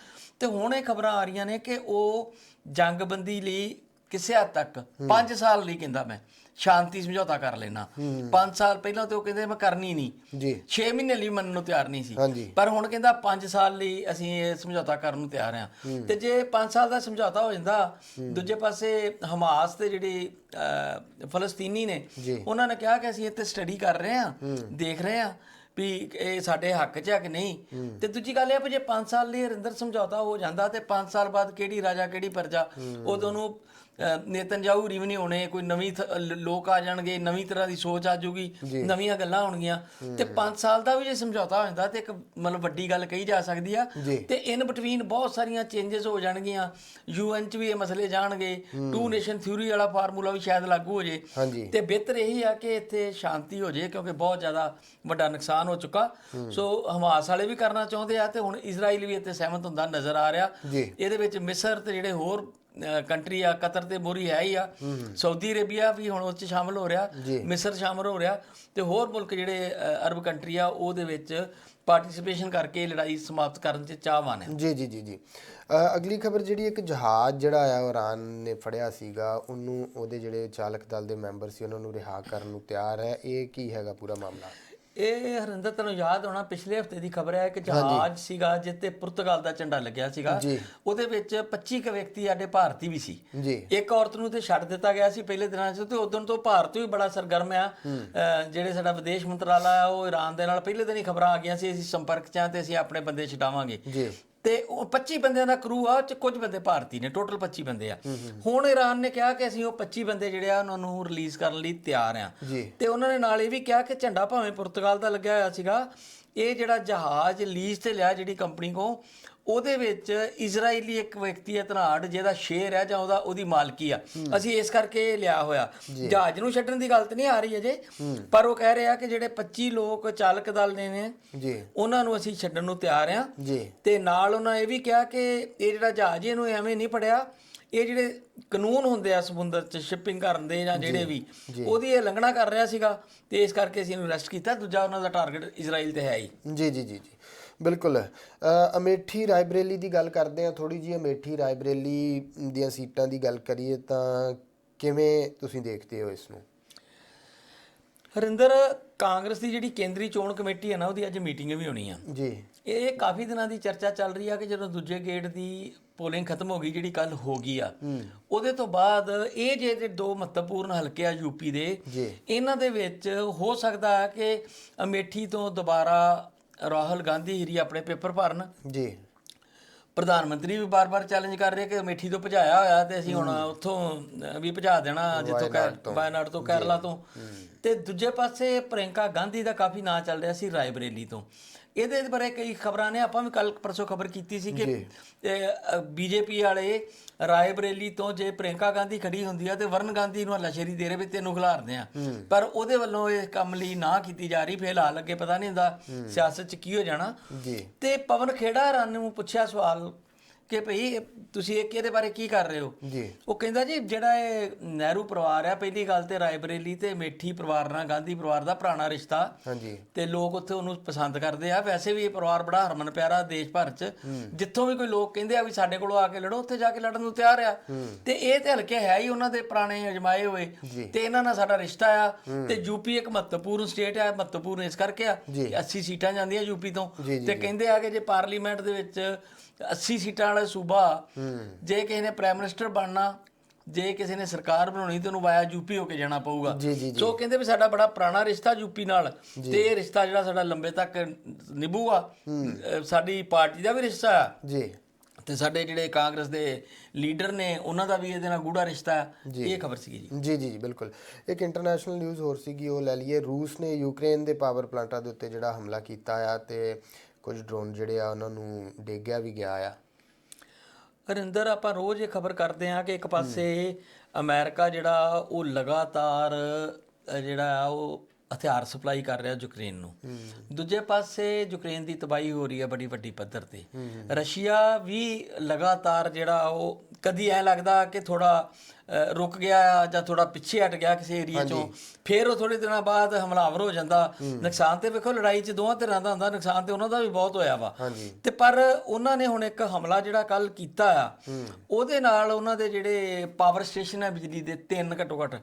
ਤੇ ਹੁਣ ਇਹ ਖਬਰਾਂ ਆ ਰਹੀਆਂ ਨੇ ਕਿ ਉਹ ਜੰਗਬੰਦੀ ਲਈ ਕਿਸੇ ਹੱਦ ਤੱਕ 5 ਸਾਲ ਲਈ ਕਹਿੰਦਾ ਮੈਂ ਸ਼ਾਂਤੀ ਸਮਝੌਤਾ ਕਰ ਲੈਣਾ। 5 ਸਾਲ ਪਹਿਲਾਂ ਤੇ ਉਹ ਕਹਿੰਦੇ ਮੈਂ ਕਰਨੀ ਨਹੀਂ। ਜੀ। 6 ਮਹੀਨੇ ਲਈ ਮੰਨਣ ਨੂੰ ਤਿਆਰ ਨਹੀਂ ਸੀ। ਪਰ ਹੁਣ ਕਹਿੰਦਾ 5 ਸਾਲ ਲਈ ਅਸੀਂ ਇਹ ਸਮਝੌਤਾ ਕਰਨ ਨੂੰ ਤਿਆਰ ਆ ਤੇ ਜੇ 5 ਸਾਲ ਦਾ ਸਮਝੌਤਾ ਹੋ ਜਾਂਦਾ ਦੂਜੇ ਪਾਸੇ ਹਮਾਸ ਤੇ ਜਿਹੜੀ ਫਲਸਤੀਨੀ ਨੇ। ਉਹਨਾਂ ਨੇ ਕਿਹਾ ਕਿ ਅਸੀਂ ਇੱਥੇ ਸਟੱਡੀ ਕਰ ਰਹੇ ਆ ਦੇਖ ਰਹੇ ਆ ਵੀ ਇਹ ਸਾਡੇ ਹੱਕ 'ਚ ਆ ਕਿ ਨਹੀਂ। ਤੇ ਦੂਜੀ ਗੱਲ ਇਹ ਆ ਵੀ ਜੇ 5 ਸਾਲ ਲਈ ਹਰਿੰਦਰ ਸਮਝੌਤਾ ਹੋ ਜਾਂਦਾ ਤੇ 5 ਸਾਲ ਬਾਅਦ ਕਿਹੜੀ ਰਾਜਾ ਕਿਹੜੀ ਪ੍ਰਜਾ ਉਦੋਂ ਨੂੰ ਅਹ, ਨੇਤਨਯਾਹੂ ਰੀ ਵੀ ਨਹੀਂ ਹੋਣੇ ਕੋਈ ਨਵੀਂ ਲੋਕ ਆ ਜਾਣਗੇ ਨਵੀਂ ਤਰ੍ਹਾਂ ਦੀ ਸੋਚ ਆ ਜਾਊਗੀ ਨਵੀਆਂ ਗੱਲਾਂ ਹੋਣਗੀਆਂ। ਤੇ 5 ਸਾਲ ਦਾ ਵੀ ਜੇ ਸਮਝੌਤਾ ਹੋ ਜਾਂਦਾ ਤੇ ਇੱਕ ਮਤਲਬ ਵੱਡੀ ਗੱਲ ਕਹੀ ਜਾ ਸਕਦੀ ਆ। ਤੇ ਇਨ ਬਿਟਵੀਨ ਬਹੁਤ ਸਾਰੀਆਂ ਚੇਂਜਸ ਹੋ ਜਾਣਗੀਆਂ। ਯੂਐਨ ਚ ਵੀ ਇਹ ਮਸਲੇ ਜਾਣਗੇ। ਟੂ ਨੇਸ਼ਨ ਥਿਊਰੀ ਵਾਲਾ ਫਾਰਮੂਲਾ ਵੀ ਸ਼ਾਇਦ ਲਾਗੂ ਹੋ ਜੇ। ਤੇ ਬਿਹਤਰ ਇਹੀ ਆ ਕਿ ਇੱਥੇ ਸ਼ਾਂਤੀ ਹੋ ਜੇ ਕਿਉਂਕਿ ਬਹੁਤ ਜ਼ਿਆਦਾ ਵੱਡਾ ਨੁਕਸਾਨ ਹੋ ਚੁੱਕਾ। ਸੋ ਹਮਾਸ ਵਾਲੇ ਵੀ ਕਰਨਾ ਚਾਹੁੰਦੇ ਆ ਤੇ ਹੁਣ ਇਜ਼ਰਾਈਲ ਵੀ ਇੱਥੇ ਸਹਿਮਤ ਹੁੰਦਾ ਨਜ਼ਰ ਆ ਰਿਹਾ। ਇਹਦੇ ਵਿੱਚ ਮਿਸਰ ਤੇ ਜਿਹੜੇ ਹੋਰ ਕੰਟਰੀ ਆ ਕਤਰ ਤੇ ਮੋਰੀ ਹੈ ਹੀ ਆ। ਸਾਊਦੀ ਅਰੇਬੀਆ ਵੀ ਹੁਣ ਉਸ ਚ ਸ਼ਾਮਲ ਹੋ ਰਿਹਾ। ਮਿਸਰ ਸ਼ਾਮਲ ਹੋ ਰਿਹਾ ਤੇ ਹੋਰ ਮੁਲਕ ਜਿਹੜੇ ਅਰਬ ਕੰਟਰੀ ਆ ਉਹਦੇ ਵਿੱਚ ਪਾਰਟਿਸਿਪੇਸ਼ਨ ਕਰਕੇ ਲੜਾਈ ਸਮਾਪਤ ਕਰਨ ਚ ਚਾਹਵਾਨ ਹੈ। ਜੀ ਜੀ ਜੀ ਜੀ। ਅਗਲੀ ਖਬਰ ਜਿਹੜੀ ਇੱਕ ਜਹਾਜ਼ ਜਿਹੜਾ ਆ ਇਰਾਨ ਨੇ ਫੜਿਆ ਸੀਗਾ ਉਹਨੂੰ ਉਹਦੇ ਜਿਹੜੇ ਚਾਲਕ ਦਲ ਦੇ ਮੈਂਬਰ ਸੀ ਉਹਨਾਂ ਨੂੰ ਰਿਹਾ ਕਰਨ ਨੂੰ ਤਿਆਰ ਹੈ। ਇਹ ਕੀ ਹੈਗਾ ਪੂਰਾ ਮਾਮਲਾ? ਇਹ ਹਰਿੰਦਰ ਤੈਨੂੰ ਯਾਦ ਹੋਣਾ ਪਿਛਲੇ ਹਫ਼ਤੇ ਦੀ ਖਬਰ ਹੈ ਕਿ ਜਹਾਜ਼ ਸੀਗਾ ਜਿੱਤੇ ਪੁਰਤਗਾਲ ਦਾ ਝੰਡਾ ਲੱਗਿਆ ਸੀਗਾ। ਉਹਦੇ ਵਿੱਚ 25 ਕੁ ਵਿਅਕਤੀ ਸਾਡੇ ਭਾਰਤੀ ਵੀ ਸੀ। ਇੱਕ ਔਰਤ ਨੂੰ ਤੇ ਛੱਡ ਦਿੱਤਾ ਗਿਆ ਸੀ ਪਹਿਲੇ ਦਿਨਾਂ 'ਚ ਤੇ ਉਦੋਂ ਤੋਂ ਭਾਰਤ ਵੀ ਬੜਾ ਸਰਗਰਮ ਆ। ਜਿਹੜੇ ਸਾਡਾ ਵਿਦੇਸ਼ ਮੰਤਰਾਲਾ ਆ ਉਹ ਈਰਾਨ ਦੇ ਨਾਲ ਪਹਿਲੇ ਦਿਨ ਹੀ ਖਬਰਾਂ ਆ ਗਈਆਂ ਸੀ ਅਸੀਂ ਸੰਪਰਕ 'ਚ ਆ ਤੇ ਅਸੀਂ ਆਪਣੇ ਬੰਦੇ ਛਡਾਵਾਂਗੇ। ਤੇ ਉਹ 25 ਬੰਦਿਆਂ ਦਾ ਕਰੂ ਆ ਉਹ 'ਚ ਕੁਝ ਬੰਦੇ ਭਾਰਤੀ ਨੇ ਟੋਟਲ 25 ਬੰਦੇ ਆ। ਹੁਣ ਈਰਾਨ ਨੇ ਕਿਹਾ ਕਿ ਅਸੀਂ ਉਹ 25 ਬੰਦੇ ਜਿਹੜੇ ਆ ਉਹਨਾਂ ਨੂੰ ਰਿਲੀਜ਼ ਕਰਨ ਲਈ ਤਿਆਰ ਆ। ਜੀ। ਤੇ ਉਹਨਾਂ ਨੇ ਨਾਲ ਇਹ ਵੀ ਕਿਹਾ ਕਿ ਝੰਡਾ ਭਾਵੇਂ ਪੁਰਤਗਾਲ ਦਾ ਲੱਗਿਆ ਹੋਇਆ ਸੀਗਾ ਇਹ ਜਿਹੜਾ ਜਹਾਜ਼ ਲੀਜ਼ ਤੇ ਲਿਆ ਜਿਹੜੀ ਕੰਪਨੀ ਕੋ ਉਹਦੇ ਵਿੱਚ ਇਜ਼ਰਾਈਲੀ ਇੱਕ ਵਿਅਕਤੀ ਹੈ ਧਨਾੜ ਜਿਹਦਾ ਸ਼ੇਅਰ ਹੈ ਜਾਂ ਉਹਦਾ ਉਹਦੀ ਮਾਲਕੀ ਆ। ਅਸੀਂ ਇਸ ਕਰਕੇ ਲਿਆ ਹੋਇਆ। ਜਹਾਜ਼ ਨੂੰ ਛੱਡਣ ਦੀ ਗੱਲ ਤੇ ਨਹੀਂ ਆ ਰਹੀ ਅਜੇ ਪਰ ਉਹ ਕਹਿ ਰਿਹਾ ਕਿ ਜਿਹੜੇ 25 ਲੋਕ ਚਾਲਕ ਦਲ ਨੇ ਨੇ ਜੀ। ਉਹਨਾਂ ਨੂੰ ਅਸੀਂ ਛੱਡਣ ਨੂੰ ਤਿਆਰ ਆ ਜੀ। ਤੇ ਨਾਲ ਉਹਨਾਂ ਇਹ ਵੀ ਕਿਹਾ ਕਿ ਇਹ ਜਿਹੜਾ ਜਹਾਜ਼ ਇਹਨੂੰ ਐਵੇਂ ਨਹੀਂ ਫੜਿਆ। ਇਹ ਜਿਹੜੇ ਕਾਨੂੰਨ ਹੁੰਦੇ ਆ ਸਮੁੰਦਰ 'ਚ ਸ਼ਿਪਿੰਗ ਕਰਨ ਦੇ ਜਾਂ ਜਿਹੜੇ ਵੀ ਉਹਦੀ ਇਹ ਲੰਘਣਾ ਕਰ ਰਿਹਾ ਸੀਗਾ ਤੇ ਇਸ ਕਰਕੇ ਅਸੀਂ ਇਹਨੂੰ ਅਰੈਸਟ ਕੀਤਾ। ਦੂਜਾ ਉਹਨਾਂ ਦਾ ਟਾਰਗੇਟ ਇਜ਼ਰਾਈਲ ਤੇ ਹੈ ਹੀ। ਜੀ ਜੀ ਜੀ ਜੀ। ਬਿਲਕੁਲ। ਅਮੇਠੀ ਰਾਇਬਰੇਲੀ ਦੀ ਗੱਲ ਕਰਦੇ ਆ ਥੋੜੀ ਜੀ ਅਮੇਠੀ ਰਾਇਬਰੇਲੀ ਦੀਆਂ ਸੀਟਾਂ ਦੀ ਗੱਲ ਕਰੀਏ ਤਾਂ ਕਿਵੇਂ ਤੁਸੀਂ ਦੇਖਦੇ ਹੋ ਇਸ ਨੂੰ? ਹਰਿੰਦਰ ਕਾਂਗਰਸ ਦੀ ਜਿਹੜੀ ਕੇਂਦਰੀ ਚੋਣ ਕਮੇਟੀ ਹੈ ਨਾ ਉਹਦੀ ਅੱਜ ਮੀਟਿੰਗ ਵੀ ਹੋਣੀ ਆ। ਜੀ। ਇਹ ਕਾਫੀ ਦਿਨਾਂ ਦੀ ਚਰਚਾ ਚੱਲ ਰਹੀ ਆ ਕਿ ਜਦੋਂ ਦੂਜੇ ਗੇੜ ਦੀ ਪੋਲਿੰਗ ਖਤਮ ਹੋ ਗਈ ਜਿਹੜੀ ਕੱਲ ਹੋ ਗਈ ਆ ਉਹਦੇ ਤੋਂ ਬਾਅਦ ਇਹ ਜਿਹੜੇ ਦੋ ਮਹੱਤਵਪੂਰਨ ਹਲਕੇ ਆ ਯੂਪੀ ਦੇ ਜੀ। ਇਹਨਾਂ ਦੇ ਵਿੱਚ ਹੋ ਸਕਦਾ ਹੈ ਕਿ ਅਮੇਠੀ ਤੋਂ ਦੁਬਾਰਾ ਰਾਹੁਲ ਗਾਂਧੀ ਹੀਰੀ ਆਪਣੇ ਪੇਪਰ ਭਰਨ। ਜੀ। ਪ੍ਰਧਾਨ ਮੰਤਰੀ ਵੀ ਬਾਰ-ਬਾਰ ਚੈਲੰਜ ਕਰ ਰਹੇ ਕਿ ਅਮੇਠੀ ਤੋਂ ਭਜਾਇਆ ਹੋਇਆ ਤੇ ਅਸੀਂ ਹੁਣ ਉੱਥੋਂ ਵੀ ਭਜਾ ਦੇਣਾ ਜਿੱਥੋਂ ਕੈ- ਵਾਇਨਾਡ ਤੋਂ। ਕੇਰਲਾ ਤੋਂ। ਤੇ ਦੂਜੇ ਪਾਸੇ ਪ੍ਰਿੰਕਾ ਗਾਂਧੀ ਦਾ ਕਾਫੀ ਨਾਂ ਚੱਲ ਰਿਹਾ ਸੀ ਰਾਏਬਰੇਲੀ ਤੋਂ। ਇਹਦੇ ਬਾਰੇ ਕਈ ਖਬਰਾਂ ਨੇ ਆਪਾਂ ਵੀ ਕੱਲ ਪਰਸੋਂ ਖਬਰ ਕੀਤੀ ਸੀ ਕਿ ਬੀਜੇਪੀ ਵਾਲੇ ਰਾਏਬਰੇਲੀ ਤੋਂ ਜੇ ਪ੍ਰਿੰਕਾ ਗਾਂਧੀ ਖੜੀ ਹੁੰਦੀ ਆ ਤੇ ਵਰਨ ਗਾਂਧੀ ਨੂੰ ਹੱਲਾਸ਼ੇਰੀ ਦੇ ਰਹੇ ਵੀ ਤੈਨੂੰ ਖਿਲਾਰਦੇ ਆ ਪਰ ਉਹਦੇ ਵੱਲੋਂ ਇਹ ਕੰਮ ਲਈ ਨਾ ਕੀਤੀ ਜਾ ਰਹੀ ਫਿਲਹਾਲ ਅੱਗੇ ਪਤਾ ਨਹੀਂ ਹੁੰਦਾ ਸਿਆਸਤ 'ਚ ਕੀ ਹੋ ਜਾਣਾ। ਜੀ। ਤੇ ਪਵਨ ਖੇੜਾ ਰਨ ਨੂੰ ਪੁੱਛਿਆ ਸਵਾਲ ਕਿ ਭਈ ਤੁਸੀਂ ਇਹ ਕਿਹਦੇ ਬਾਰੇ ਕੀ ਕਰ ਰਹੇ ਹੋ? ਜੀ। ਉਹ ਕਹਿੰਦਾ ਜੀ ਜਿਹੜਾ ਇਹ ਨਹਿਰੂ ਪਰਿਵਾਰ ਆ ਪਹਿਲੀ ਗੱਲ ਤੇ ਰਾਏਬਰੇਲੀ ਤੇ ਮੇਠੀ ਪਰਿਵਾਰ ਨਾਲ ਗਾਂਧੀ ਪਰਿਵਾਰ ਦਾ ਪੁਰਾਣਾ ਰਿਸ਼ਤਾ। ਹਾਂਜੀ। ਤੇ ਲੋਕ ਉੱਥੇ ਉਹਨੂੰ ਪਸੰਦ ਕਰਦੇ ਆ। ਵੈਸੇ ਵੀ ਇਹ ਪਰਿਵਾਰ ਬੜਾ ਹਰਮਨ ਪਿਆਰਾ ਦੇਸ਼ ਭਰ ਚ। ਜਿੱਥੋਂ ਵੀ ਕੋਈ ਲੋਕ ਕਹਿੰਦੇ ਆ ਵੀ ਸਾਡੇ ਕੋਲੋਂ ਆ ਕੇ ਲੜੋ ਉੱਥੇ ਜਾ ਕੇ ਲੜਨ ਨੂੰ ਤਿਆਰ ਆ। ਤੇ ਇਹ ਤੇ ਹਲਕੇ ਹੈ ਹੀ ਉਹਨਾਂ ਦੇ ਪੁਰਾਣੇ ਅਜਮਾਏ ਹੋਏ। ਤੇ ਇਹਨਾਂ ਨਾਲ ਸਾਡਾ ਰਿਸ਼ਤਾ ਆ। ਤੇ ਯੂਪੀ ਇੱਕ ਮਹੱਤਵਪੂਰਨ ਸਟੇਟ ਆ ਮਹੱਤਵਪੂਰਨ ਇਸ ਕਰਕੇ ਆ ਕਿ 80 ਸੀਟਾਂ ਜਾਂਦੀਆਂ ਯੂਪੀ ਤੋਂ। ਤੇ ਕਹਿੰਦੇ ਆ ਕਿ ਜੇ ਪਾਰਲੀਮੈਂਟ ਦੇ ਵਿੱਚ 80 ਸੀਟਾਂ ਵਾਲਾ ਸੂਬਾ ਜੇ ਕਿਸੇ ਨੇ ਪ੍ਰਾਈਮ ਮਿਨਿਸਟਰ ਬਣਨਾ ਜੇ ਕਿਸੇ ਨੇ ਸਰਕਾਰ ਬਣਾਉਣੀ ਤੇ ਉਹਨੂੰ ਵਾਇਆ ਯੂਪੀ ਹੋ ਕੇ ਜਾਣਾ ਪਊਗਾ। ਸੋ ਕਹਿੰਦੇ ਵੀ ਸਾਡਾ ਬੜਾ ਪੁਰਾਣਾ ਰਿਸ਼ਤਾ ਯੂਪੀ ਨਾਲ ਤੇ ਇਹ ਰਿਸ਼ਤਾ ਜਿਹੜਾ ਸਾਡਾ ਲੰਬੇ ਤੱਕ ਨਿਭੂਗਾ। ਸਾਡੀ ਪਾਰਟੀ ਦਾ ਵੀ ਰਿਸ਼ਤਾ ਜੀ। ਤੇ ਸਾਡੇ ਜਿਹੜੇ ਕਾਂਗਰਸ ਦੇ ਲੀਡਰ ਨੇ ਉਹਨਾਂ ਦਾ ਵੀ ਇਹਦੇ ਨਾਲ ਗੂੜਾ ਰਿਸ਼ਤਾ ਇਹ ਖਬਰ ਸੀਗੀ ਜੀ। ਜੀ ਜੀ ਜੀ ਬਿਲਕੁਲ। ਇੱਕ ਇੰਟਰਨੈਸ਼ਨਲ ਨਿਊਜ਼ ਹੋਰ ਸੀਗੀ ਉਹ ਲੈ ਲਈਏ। ਰੂਸ ਨੇ ਯੂਕਰੇਨ ਦੇ ਪਾਵਰ ਪਲਾਂਟਾਂ ਦੇ ਉੱਤੇ ਜਿਹੜਾ ਹਮਲਾ ਕੀਤਾ ਆ ਤੇ ਕੁਝ ਡਰੋਨ ਜਿਹੜੇ ਆ ਉਹਨਾਂ ਨੂੰ ਡੇਗਿਆ ਵੀ ਗਿਆ ਆ। ਹਰਿੰਦਰ ਆਪਾਂ ਰੋਜ਼ ਇਹ ਖਬਰ ਕਰਦੇ ਹਾਂ ਕਿ ਇੱਕ ਪਾਸੇ ਅਮਰੀਕਾ ਜਿਹੜਾ ਉਹ ਲਗਾਤਾਰ ਜਿਹੜਾ ਆ ਉਹ ਹਥਿਆਰ ਸਪਲਾਈ ਕਰ ਰਿਹਾ ਯੂਕਰੇਨ ਨੂੰ। ਦੂਜੇ ਪਾਸੇ ਯੂਕਰੇਨ ਦੀ ਤਬਾਹੀ ਹੋ ਰਹੀ ਹੈ ਬੜੀ ਵੱਡੀ ਪੱਧਰ ਤੇ। ਰਸ਼ੀਆ ਵੀ ਲਗਾਤਾਰ ਜਿਹੜਾ ਉਹ ਕਦੀ ਐ ਲੱਗਦਾ ਕਿ ਥੋੜਾ ਰੁਕ ਗਿਆ ਜਾਂ ਥੋੜਾ ਪਿੱਛੇ ਹਟ ਗਿਆ ਕਿਸੇ ਏਰੀਆ ਚੋਂ ਫਿਰ ਉਹ ਥੋੜੇ ਦਿਨਾਂ ਬਾਅਦ ਹਮਲਾਵਰ ਹੋ ਜਾਂਦਾ। ਨੁਕਸਾਨ ਤੇ ਵੇਖੋ ਲੜਾਈ 'ਚ ਦੋਵਾਂ ਧਿਰਾਂ ਦਾ ਹੁੰਦਾ ਨੁਕਸਾਨ ਤੇ ਉਹਨਾਂ ਦਾ ਵੀ ਬਹੁਤ ਹੋਇਆ ਵਾ। ਤੇ ਪਰ ਉਹਨਾਂ ਨੇ ਹੁਣ ਇੱਕ ਹਮਲਾ ਜਿਹੜਾ ਕੱਲ ਕੀਤਾ ਆ ਉਹਦੇ ਨਾਲ ਉਹਨਾਂ ਦੇ ਜਿਹੜੇ ਪਾਵਰ ਸਟੇਸ਼ਨ ਹੈ ਬਿਜਲੀ ਦੇ ਤਿੰਨ ਘੱਟੋ ਘੱਟ।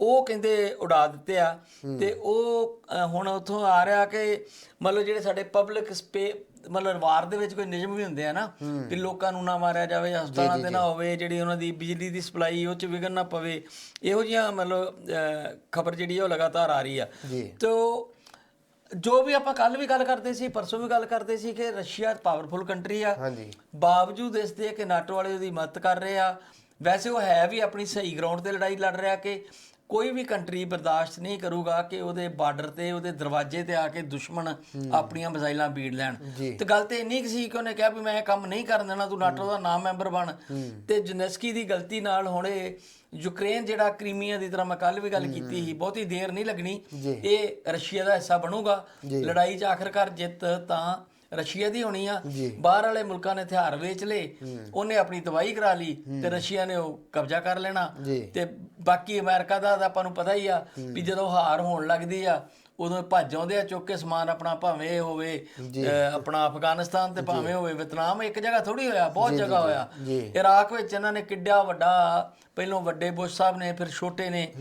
ਉਹ ਕਹਿੰਦੇ ਉਡਾ ਦਿੱਤੇ ਆ। ਤੇ ਉਹ ਹੁਣ ਉੱਥੋਂ ਆ ਰਿਹਾ ਕਿ ਮਤਲਬ ਜਿਹੜੇ ਸਾਡੇ ਪਬਲਿਕ ਮਤਲਬ ਵਾਰ ਦੇ ਵਿੱਚ ਕੋਈ ਨਿਯਮ ਵੀ ਹੁੰਦੇ ਆ ਨਾ ਕਿ ਲੋਕਾਂ ਨੂੰ ਨਾ ਮਾਰਿਆ ਜਾਵੇ ਹਸਪਤਾਲਾਂ ਤੇ ਨਾ ਹੋਵੇ ਜਿਹੜੀ ਉਹਨਾਂ ਦੀ ਬਿਜਲੀ ਦੀ ਸਪਲਾਈ ਉਹ ਚ ਵਿਘਨ ਨਾ ਪਵੇ ਇਹੋ ਜਿਹੀਆਂ ਮਤਲਬ ਖਬਰ ਜਿਹੜੀ ਉਹ ਲਗਾਤਾਰ ਆ ਰਹੀ ਆ। ਤੋ ਜੋ ਵੀ ਆਪਾਂ ਕੱਲ ਵੀ ਗੱਲ ਕਰਦੇ ਸੀ ਪਰਸੋਂ ਵੀ ਗੱਲ ਕਰਦੇ ਸੀ ਕਿ ਰਸ਼ੀਆ ਪਾਵਰਫੁਲ ਕੰਟਰੀ ਆ। ਹਾਂਜੀ। ਬਾਵਜੂਦ ਇਸ ਦੇ ਕਿ ਨਾਟੋ ਵਾਲੇ ਉਹਦੀ ਮਦਦ ਕਰ ਰਹੇ ਆ ਵੈਸੇ ਉਹ ਹੈ ਵੀ ਆਪਣੀ ਸਹੀ ਗਰਾਊਂਡ ਤੇ ਲੜਾਈ ਲੜ ਰਿਹਾ ਕਿ ਕੋਈ ਵੀ ਕੰਟਰੀ ਬਰਦਾਸ਼ਤ ਨਹੀਂ ਕਰੂਗਾ ਕਿ ਉਹਦੇ ਬਾਰਡਰ ਤੇ ਉਹਦੇ ਦਰਵਾਜ਼ੇ ਤੇ ਆ ਕੇ ਦੁਸ਼ਮਣ ਆਪਣੀਆਂ ਮਿਜ਼ਾਈਲਾਂ ਬੀੜ ਲੈਣ। ਤੇ ਗੱਲ ਤੇ ਇੰਨੀ ਕੁ ਸੀ ਕਿ ਉਹਨੇ ਕਿਹਾ ਵੀ ਮੈਂ ਇਹ ਕੰਮ ਨਹੀਂ ਕਰਨ ਦੇਣਾ ਤੂੰ ਨਾਟੋ ਦਾ ਨਾਮ ਮੈਂਬਰ ਬਣ। ਤੇ ਜਨਸਕੀ ਦੀ ਗਲਤੀ ਨਾਲ ਹੁਣ ਯੂਕਰੇਨ ਜਿਹੜਾ ਕ੍ਰੀਮੀਆ ਦੀ ਤਰ੍ਹਾਂ ਮੈਂ ਕੱਲ ਵੀ ਗੱਲ ਕੀਤੀ ਸੀ ਬਹੁਤੀ ਦੇਰ ਨਹੀਂ ਲੱਗਣੀ। ਇਹ ਰਸ਼ੀਆ ਦਾ ਹਿੱਸਾ ਬਣੂਗਾ। ਲੜਾਈ 'ਚ ਆਖਰਕਾਰ ਜਿੱਤ ਤਾਂ ਰਸ਼ੀਆ ਦੀ ਹੋਣੀ ਆ। ਬਾਹਰ ਵਾਲੇ ਮੁਲਕਾਂ ਨੇ ਹਥਿਆਰ ਵੇਚ ਲਏ। ਉਹਨੇ ਆਪਣੀ ਤਬਾਹੀ ਕਰਾ ਲਈ ਤੇ ਰਸ਼ੀਆ ਨੇ ਉਹ ਕਬਜ਼ਾ ਕਰ ਲੈਣਾ। ਤੇ ਬਾਕੀ ਅਮਰੀਕਾ ਦਾ ਤਾਂ ਆਪਾਂ ਨੂੰ ਪਤਾ ਹੀ ਆ ਵੀ ਜਦੋਂ ਹਾਰ ਹੋਣ ਲੱਗਦੀ ਆ ਉਦੋਂ ਭੱਜ ਆਉਂਦੇ ਆ ਚੁੱਕ ਕੇ ਸਮਾਨ ਆਪਣਾ ਭਾਵੇਂ ਹੋਵੇ ਆਪਣਾ ਅਫਗਾਨਿਸਤਾਨ ਤੇ ਭਾਵੇਂ ਹੋਵੇ ਵਿਤਨਾਮ ਇੱਕ ਜਗ੍ਹਾ ਥੋੜੀ ਹੋਇਆ ਬਹੁਤ ਜਗ੍ਹਾ ਹੋਇਆ। ਇਰਾਕ ਵਿੱਚ ਇਹਨਾਂ ਨੇ ਕਿੱਡਾ ਵੱਡਾ ਪਹਿਲੋਂ ਵੱਡੇ ਬੁਸ਼ ਸਾਹਿਬ ਨੇ ਫਿਰ ਛੋਟੇ ਨੇ।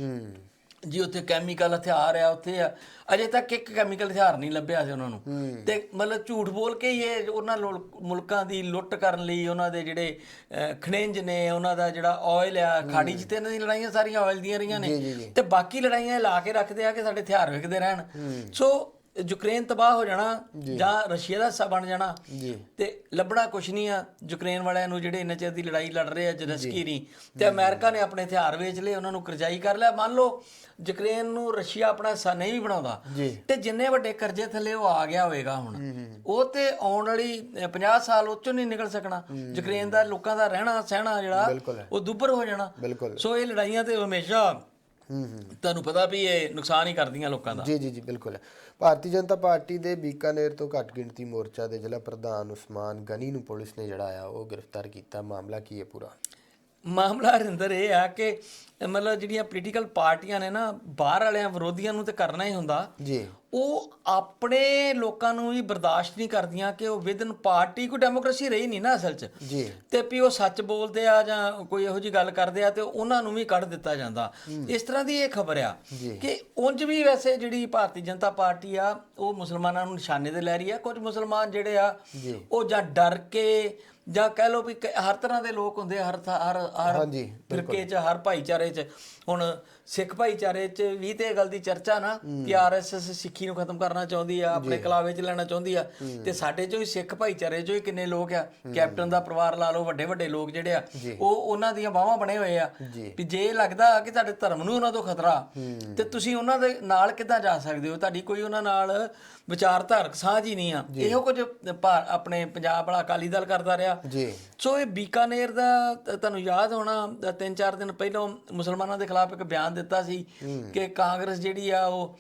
ਜੀ ਉੱਥੇ ਕੈਮੀਕਲ ਹਥਿਆਰ ਆ ਉੱਥੇ ਆ। ਅਜੇ ਤੱਕ ਇੱਕ ਕੈਮੀਕਲ ਹਥਿਆਰ ਨਹੀਂ ਲੱਭਿਆ ਸੀ ਉਹਨਾਂ ਨੂੰ। ਤੇ ਮਤਲਬ ਝੂਠ ਬੋਲ ਕੇ ਹੀ ਇਹ ਉਹਨਾਂ ਮੁਲਕਾਂ ਦੀ ਲੁੱਟ ਕਰਨ ਲਈ ਉਹਨਾਂ ਦੇ ਜਿਹੜੇ ਖਣਿਜ ਨੇ ਉਹਨਾਂ ਦਾ ਜਿਹੜਾ ਆਇਲ ਆ ਖਾੜੀ 'ਚ ਤੇ ਇਹਨਾਂ ਦੀ ਲੜਾਈਆਂ ਸਾਰੀਆਂ ਆਇਲ ਦੀਆਂ ਰਹੀਆਂ ਨੇ। ਤੇ ਬਾਕੀ ਲੜਾਈਆਂ ਲਾ ਕੇ ਰੱਖਦੇ ਆ ਕਿ ਸਾਡੇ ਹਥਿਆਰ ਵਿਕਦੇ ਰਹਿਣ। ਸੋ ਯੂਕਰੇਨ ਤਬਾਹ ਹੋ ਜਾਣਾ ਜਾਂ। ਰਸ਼ੀਆ ਦਾ ਹਿੱਸਾ ਬਣ ਜਾਣਾ ਤੇ ਲੱਭਣਾ ਕੁਛ ਨਹੀਂ ਆ। ਯੂਕਰੇਨ ਵਾਲਿਆਂ ਨੂੰ ਜਿਹੜੇ ਇੰਨੇ ਚਿਰ ਦੀ ਲੜਾਈ ਲੜ ਰਹੇ ਆ ਜਨਸਕੀ ਨਹੀਂ ਤੇ ਅਮਰੀਕਾ ਨੇ ਆਪਣੇ ਹਥਿਆਰ ਵੇਚ ਲਏ ਉਹਨਾਂ ਨੂੰ ਕਰਜ਼ਾਈ ਕਰ ਲਿਆ। ਮੰਨ ਲਓ ਯੂਕਰੇਨ ਨੂੰ ਰਸ਼ੀਆ ਆਪਣਾ ਹਿੱਸਾ ਨਹੀਂ ਵੀ ਬਣਾਉਂਦਾ। ਤੇ ਜਿੰਨੇ ਵੱਡੇ ਕਰਜ਼ੇ ਥੱਲੇ ਉਹ ਆ ਗਿਆ ਹੋਵੇਗਾ ਹੁਣ। ਉਹ ਤੇ ਆਉਣ ਵਾਲੀ ਅ, 50 ਸਾਲ ਉਹ ਚੋਂ ਨਹੀਂ ਨਿਕਲ ਸਕਣਾ। ਯੂਕਰੇਨ ਦਾ ਲੋਕਾਂ ਦਾ ਰਹਿਣਾ ਸਹਿਣਾ ਜਿਹੜਾ। ਉਹ ਦੁੱਬਰ ਹੋ ਜਾਣਾ। ਸੋ ਇਹ ਲੜਾਈਆਂ ਤੇ ਹਮੇਸ਼ਾ ਹੂੰ ਹੂੰ। ਤੁਹਾਨੂੰ ਪਤਾ ਵੀ ਇਹ ਨੁਕਸਾਨ ਹੀ ਕਰਦੀਆਂ ਲੋਕਾਂ ਦਾ। ਜੀ ਜੀ ਜੀ ਬਿਲਕੁਲ ਭਾਰਤੀ ਜਨਤਾ ਪਾਰਟੀ ਦੇ ਬੀਕਾਨੇਰ ਤੋਂ ਘੱਟ ਗਿਣਤੀ ਮੋਰਚਾ ਦੇ ਜ਼ਿਲ੍ਹਾ ਪ੍ਰਧਾਨ ਉਸਮਾਨ ਗਨੀ ਨੂੰ ਪੁਲਿਸ ਨੇ ਜਿਹੜਾ ਆ, ਉਹ ਗ੍ਰਿਫਤਾਰ ਕੀਤਾ। ਮਾਮਲਾ ਕੀ ਹੈ ਪੂਰਾ? ਮਾਮਲਾ ਹਰਿੰਦਰ ਇਹ ਆ ਕਿ ਮਤਲਬ ਜਿਹੜੀਆਂ ਪੋਲੀਟੀਕਲ ਪਾਰਟੀਆਂ ਨੇ ਨਾ ਬਾਹਰ ਵਾਲਿਆਂ ਵਿਰੋਧੀਆਂ ਨੂੰ ਤੇ ਕਰਨਾ ਹੀ ਹੁੰਦਾ। ਜੀ। ਉਹ ਆਪਣੇ ਲੋਕਾਂ ਨੂੰ ਵੀ ਬਰਦਾਸ਼ਤ ਨਹੀਂ ਕਰਦੀਆਂ ਕਿ ਉਹ ਵਿਦਨ ਪਾਰਟੀ ਕੋਈ ਡੈਮੋਕ੍ਰੇਸੀ ਰਹੀ ਨਹੀਂ ਨਾ ਅਸਲ 'ਚ। ਜੀ। ਤੇ ਵੀ ਉਹ ਸੱਚ ਬੋਲਦੇ ਆ ਜਾਂ ਕੋਈ ਇਹੋ ਜੀ ਗੱਲ ਕਰਦੇ ਆ ਤੇ ਉਹਨਾਂ ਨੂੰ ਵੀ ਕੱਢ ਦਿੱਤਾ ਜਾਂਦਾ। ਇਸ ਤਰ੍ਹਾਂ ਦੀ ਇਹ ਖਬਰ ਆ। ਕਿ ਉਂਝ ਵੀ ਵੈਸੇ ਜਿਹੜੀ ਭਾਰਤੀ ਜਨਤਾ ਪਾਰਟੀ ਆ ਉਹ ਮੁਸਲਮਾਨਾਂ ਨੂੰ ਨਿਸ਼ਾਨੇ ਤੇ ਲੈ ਰਹੀ ਆ। ਕੁਝ ਮੁਸਲਮਾਨ ਜਿਹੜੇ ਆ। ਉਹ ਜਾਂ ਡਰ ਕੇ ਜਾਂ ਕਹਿ ਲਓ ਵੀ ਕ- ਹਰ ਤਰ੍ਹਾਂ ਦੇ ਲੋਕ ਹੁੰਦੇ ਆ, ਹਰ ਥਾਂ- ਹਰ ਹਰ ਹਾਂਜੀ, ਫਿਰਕੇ 'ਚ ਹਰ ਭਾਈਚਾਰੇ 'ਚ। ਹੁਣ ਸਿੱਖ ਭਾਈਚਾਰੇ 'ਚ ਵੀ ਤੇ ਇਹ ਗੱਲ ਦੀ ਚਰਚਾ ਨਾ ਕਿ ਆਰਐਸਐਸ ਸਿੱਖੀ ਨੂੰ ਖਤਮ ਕਰਨਾ ਚਾਹੁੰਦੀ ਆ ਆਪਣੇ ਕਲਾਵੇ 'ਚ ਲੈਣਾ ਚਾਹੁੰਦੀ ਆ। ਤੇ ਸਾਡੇ 'ਚੋਂ ਹੀ ਸਿੱਖ ਭਾਈਚਾਰੇ 'ਚੋਂ ਹੀ ਕਿੰਨੇ ਲੋਕ ਆ ਕੈਪਟਨ ਦਾ ਪਰਿਵਾਰ ਲਾ ਲਓ ਵੱਡੇ ਵੱਡੇ ਲੋਕ ਜਿਹੜੇ ਆ ਉਹ ਉਹਨਾਂ ਦੀਆਂ ਬਾਹਾਂ ਬਣੇ ਹੋਏ ਆ। ਵੀ ਜੇ ਲੱਗਦਾ ਕਿ ਤੁਹਾਡੇ ਧਰਮ ਨੂੰ ਉਹਨਾਂ ਤੋਂ ਖਤਰਾ ਤੇ ਤੁਸੀਂ ਉਹਨਾਂ ਦੇ ਨਾਲ ਕਿੱਦਾਂ ਜਾ ਸਕਦੇ ਹੋ? ਤੁਹਾਡੀ ਕੋਈ ਉਹਨਾਂ ਨਾਲ ਵਿਚਾਰਧਾਰਕ ਸਾਂਝ ਹੀ ਨਹੀਂ ਆ। ਇਹੋ ਕੁਝ ਆਪਣੇ ਪੰਜਾਬ ਵਾਲਾ ਅਕਾਲੀ ਦਲ ਕਰਦਾ ਰਿਹਾ। ਜੀ। ਸੋ ਇਹ ਬੀਕਾਨੇਰ ਦਾ ਤੁਹਾਨੂੰ ਯਾਦ ਹੋਣਾ ਤਿੰਨ ਚਾਰ ਦਿਨ ਪਹਿਲਾਂ ਮੁਸਲਮਾਨਾਂ ਦੇ ਖਿਲਾਫ ਇੱਕ ਬਿਆਨ ਦਿੱਤਾ ਸੀ ਕਿ ਕਾਂਗਰਸ ਜਿਹੜੀ ਆ ਉਹ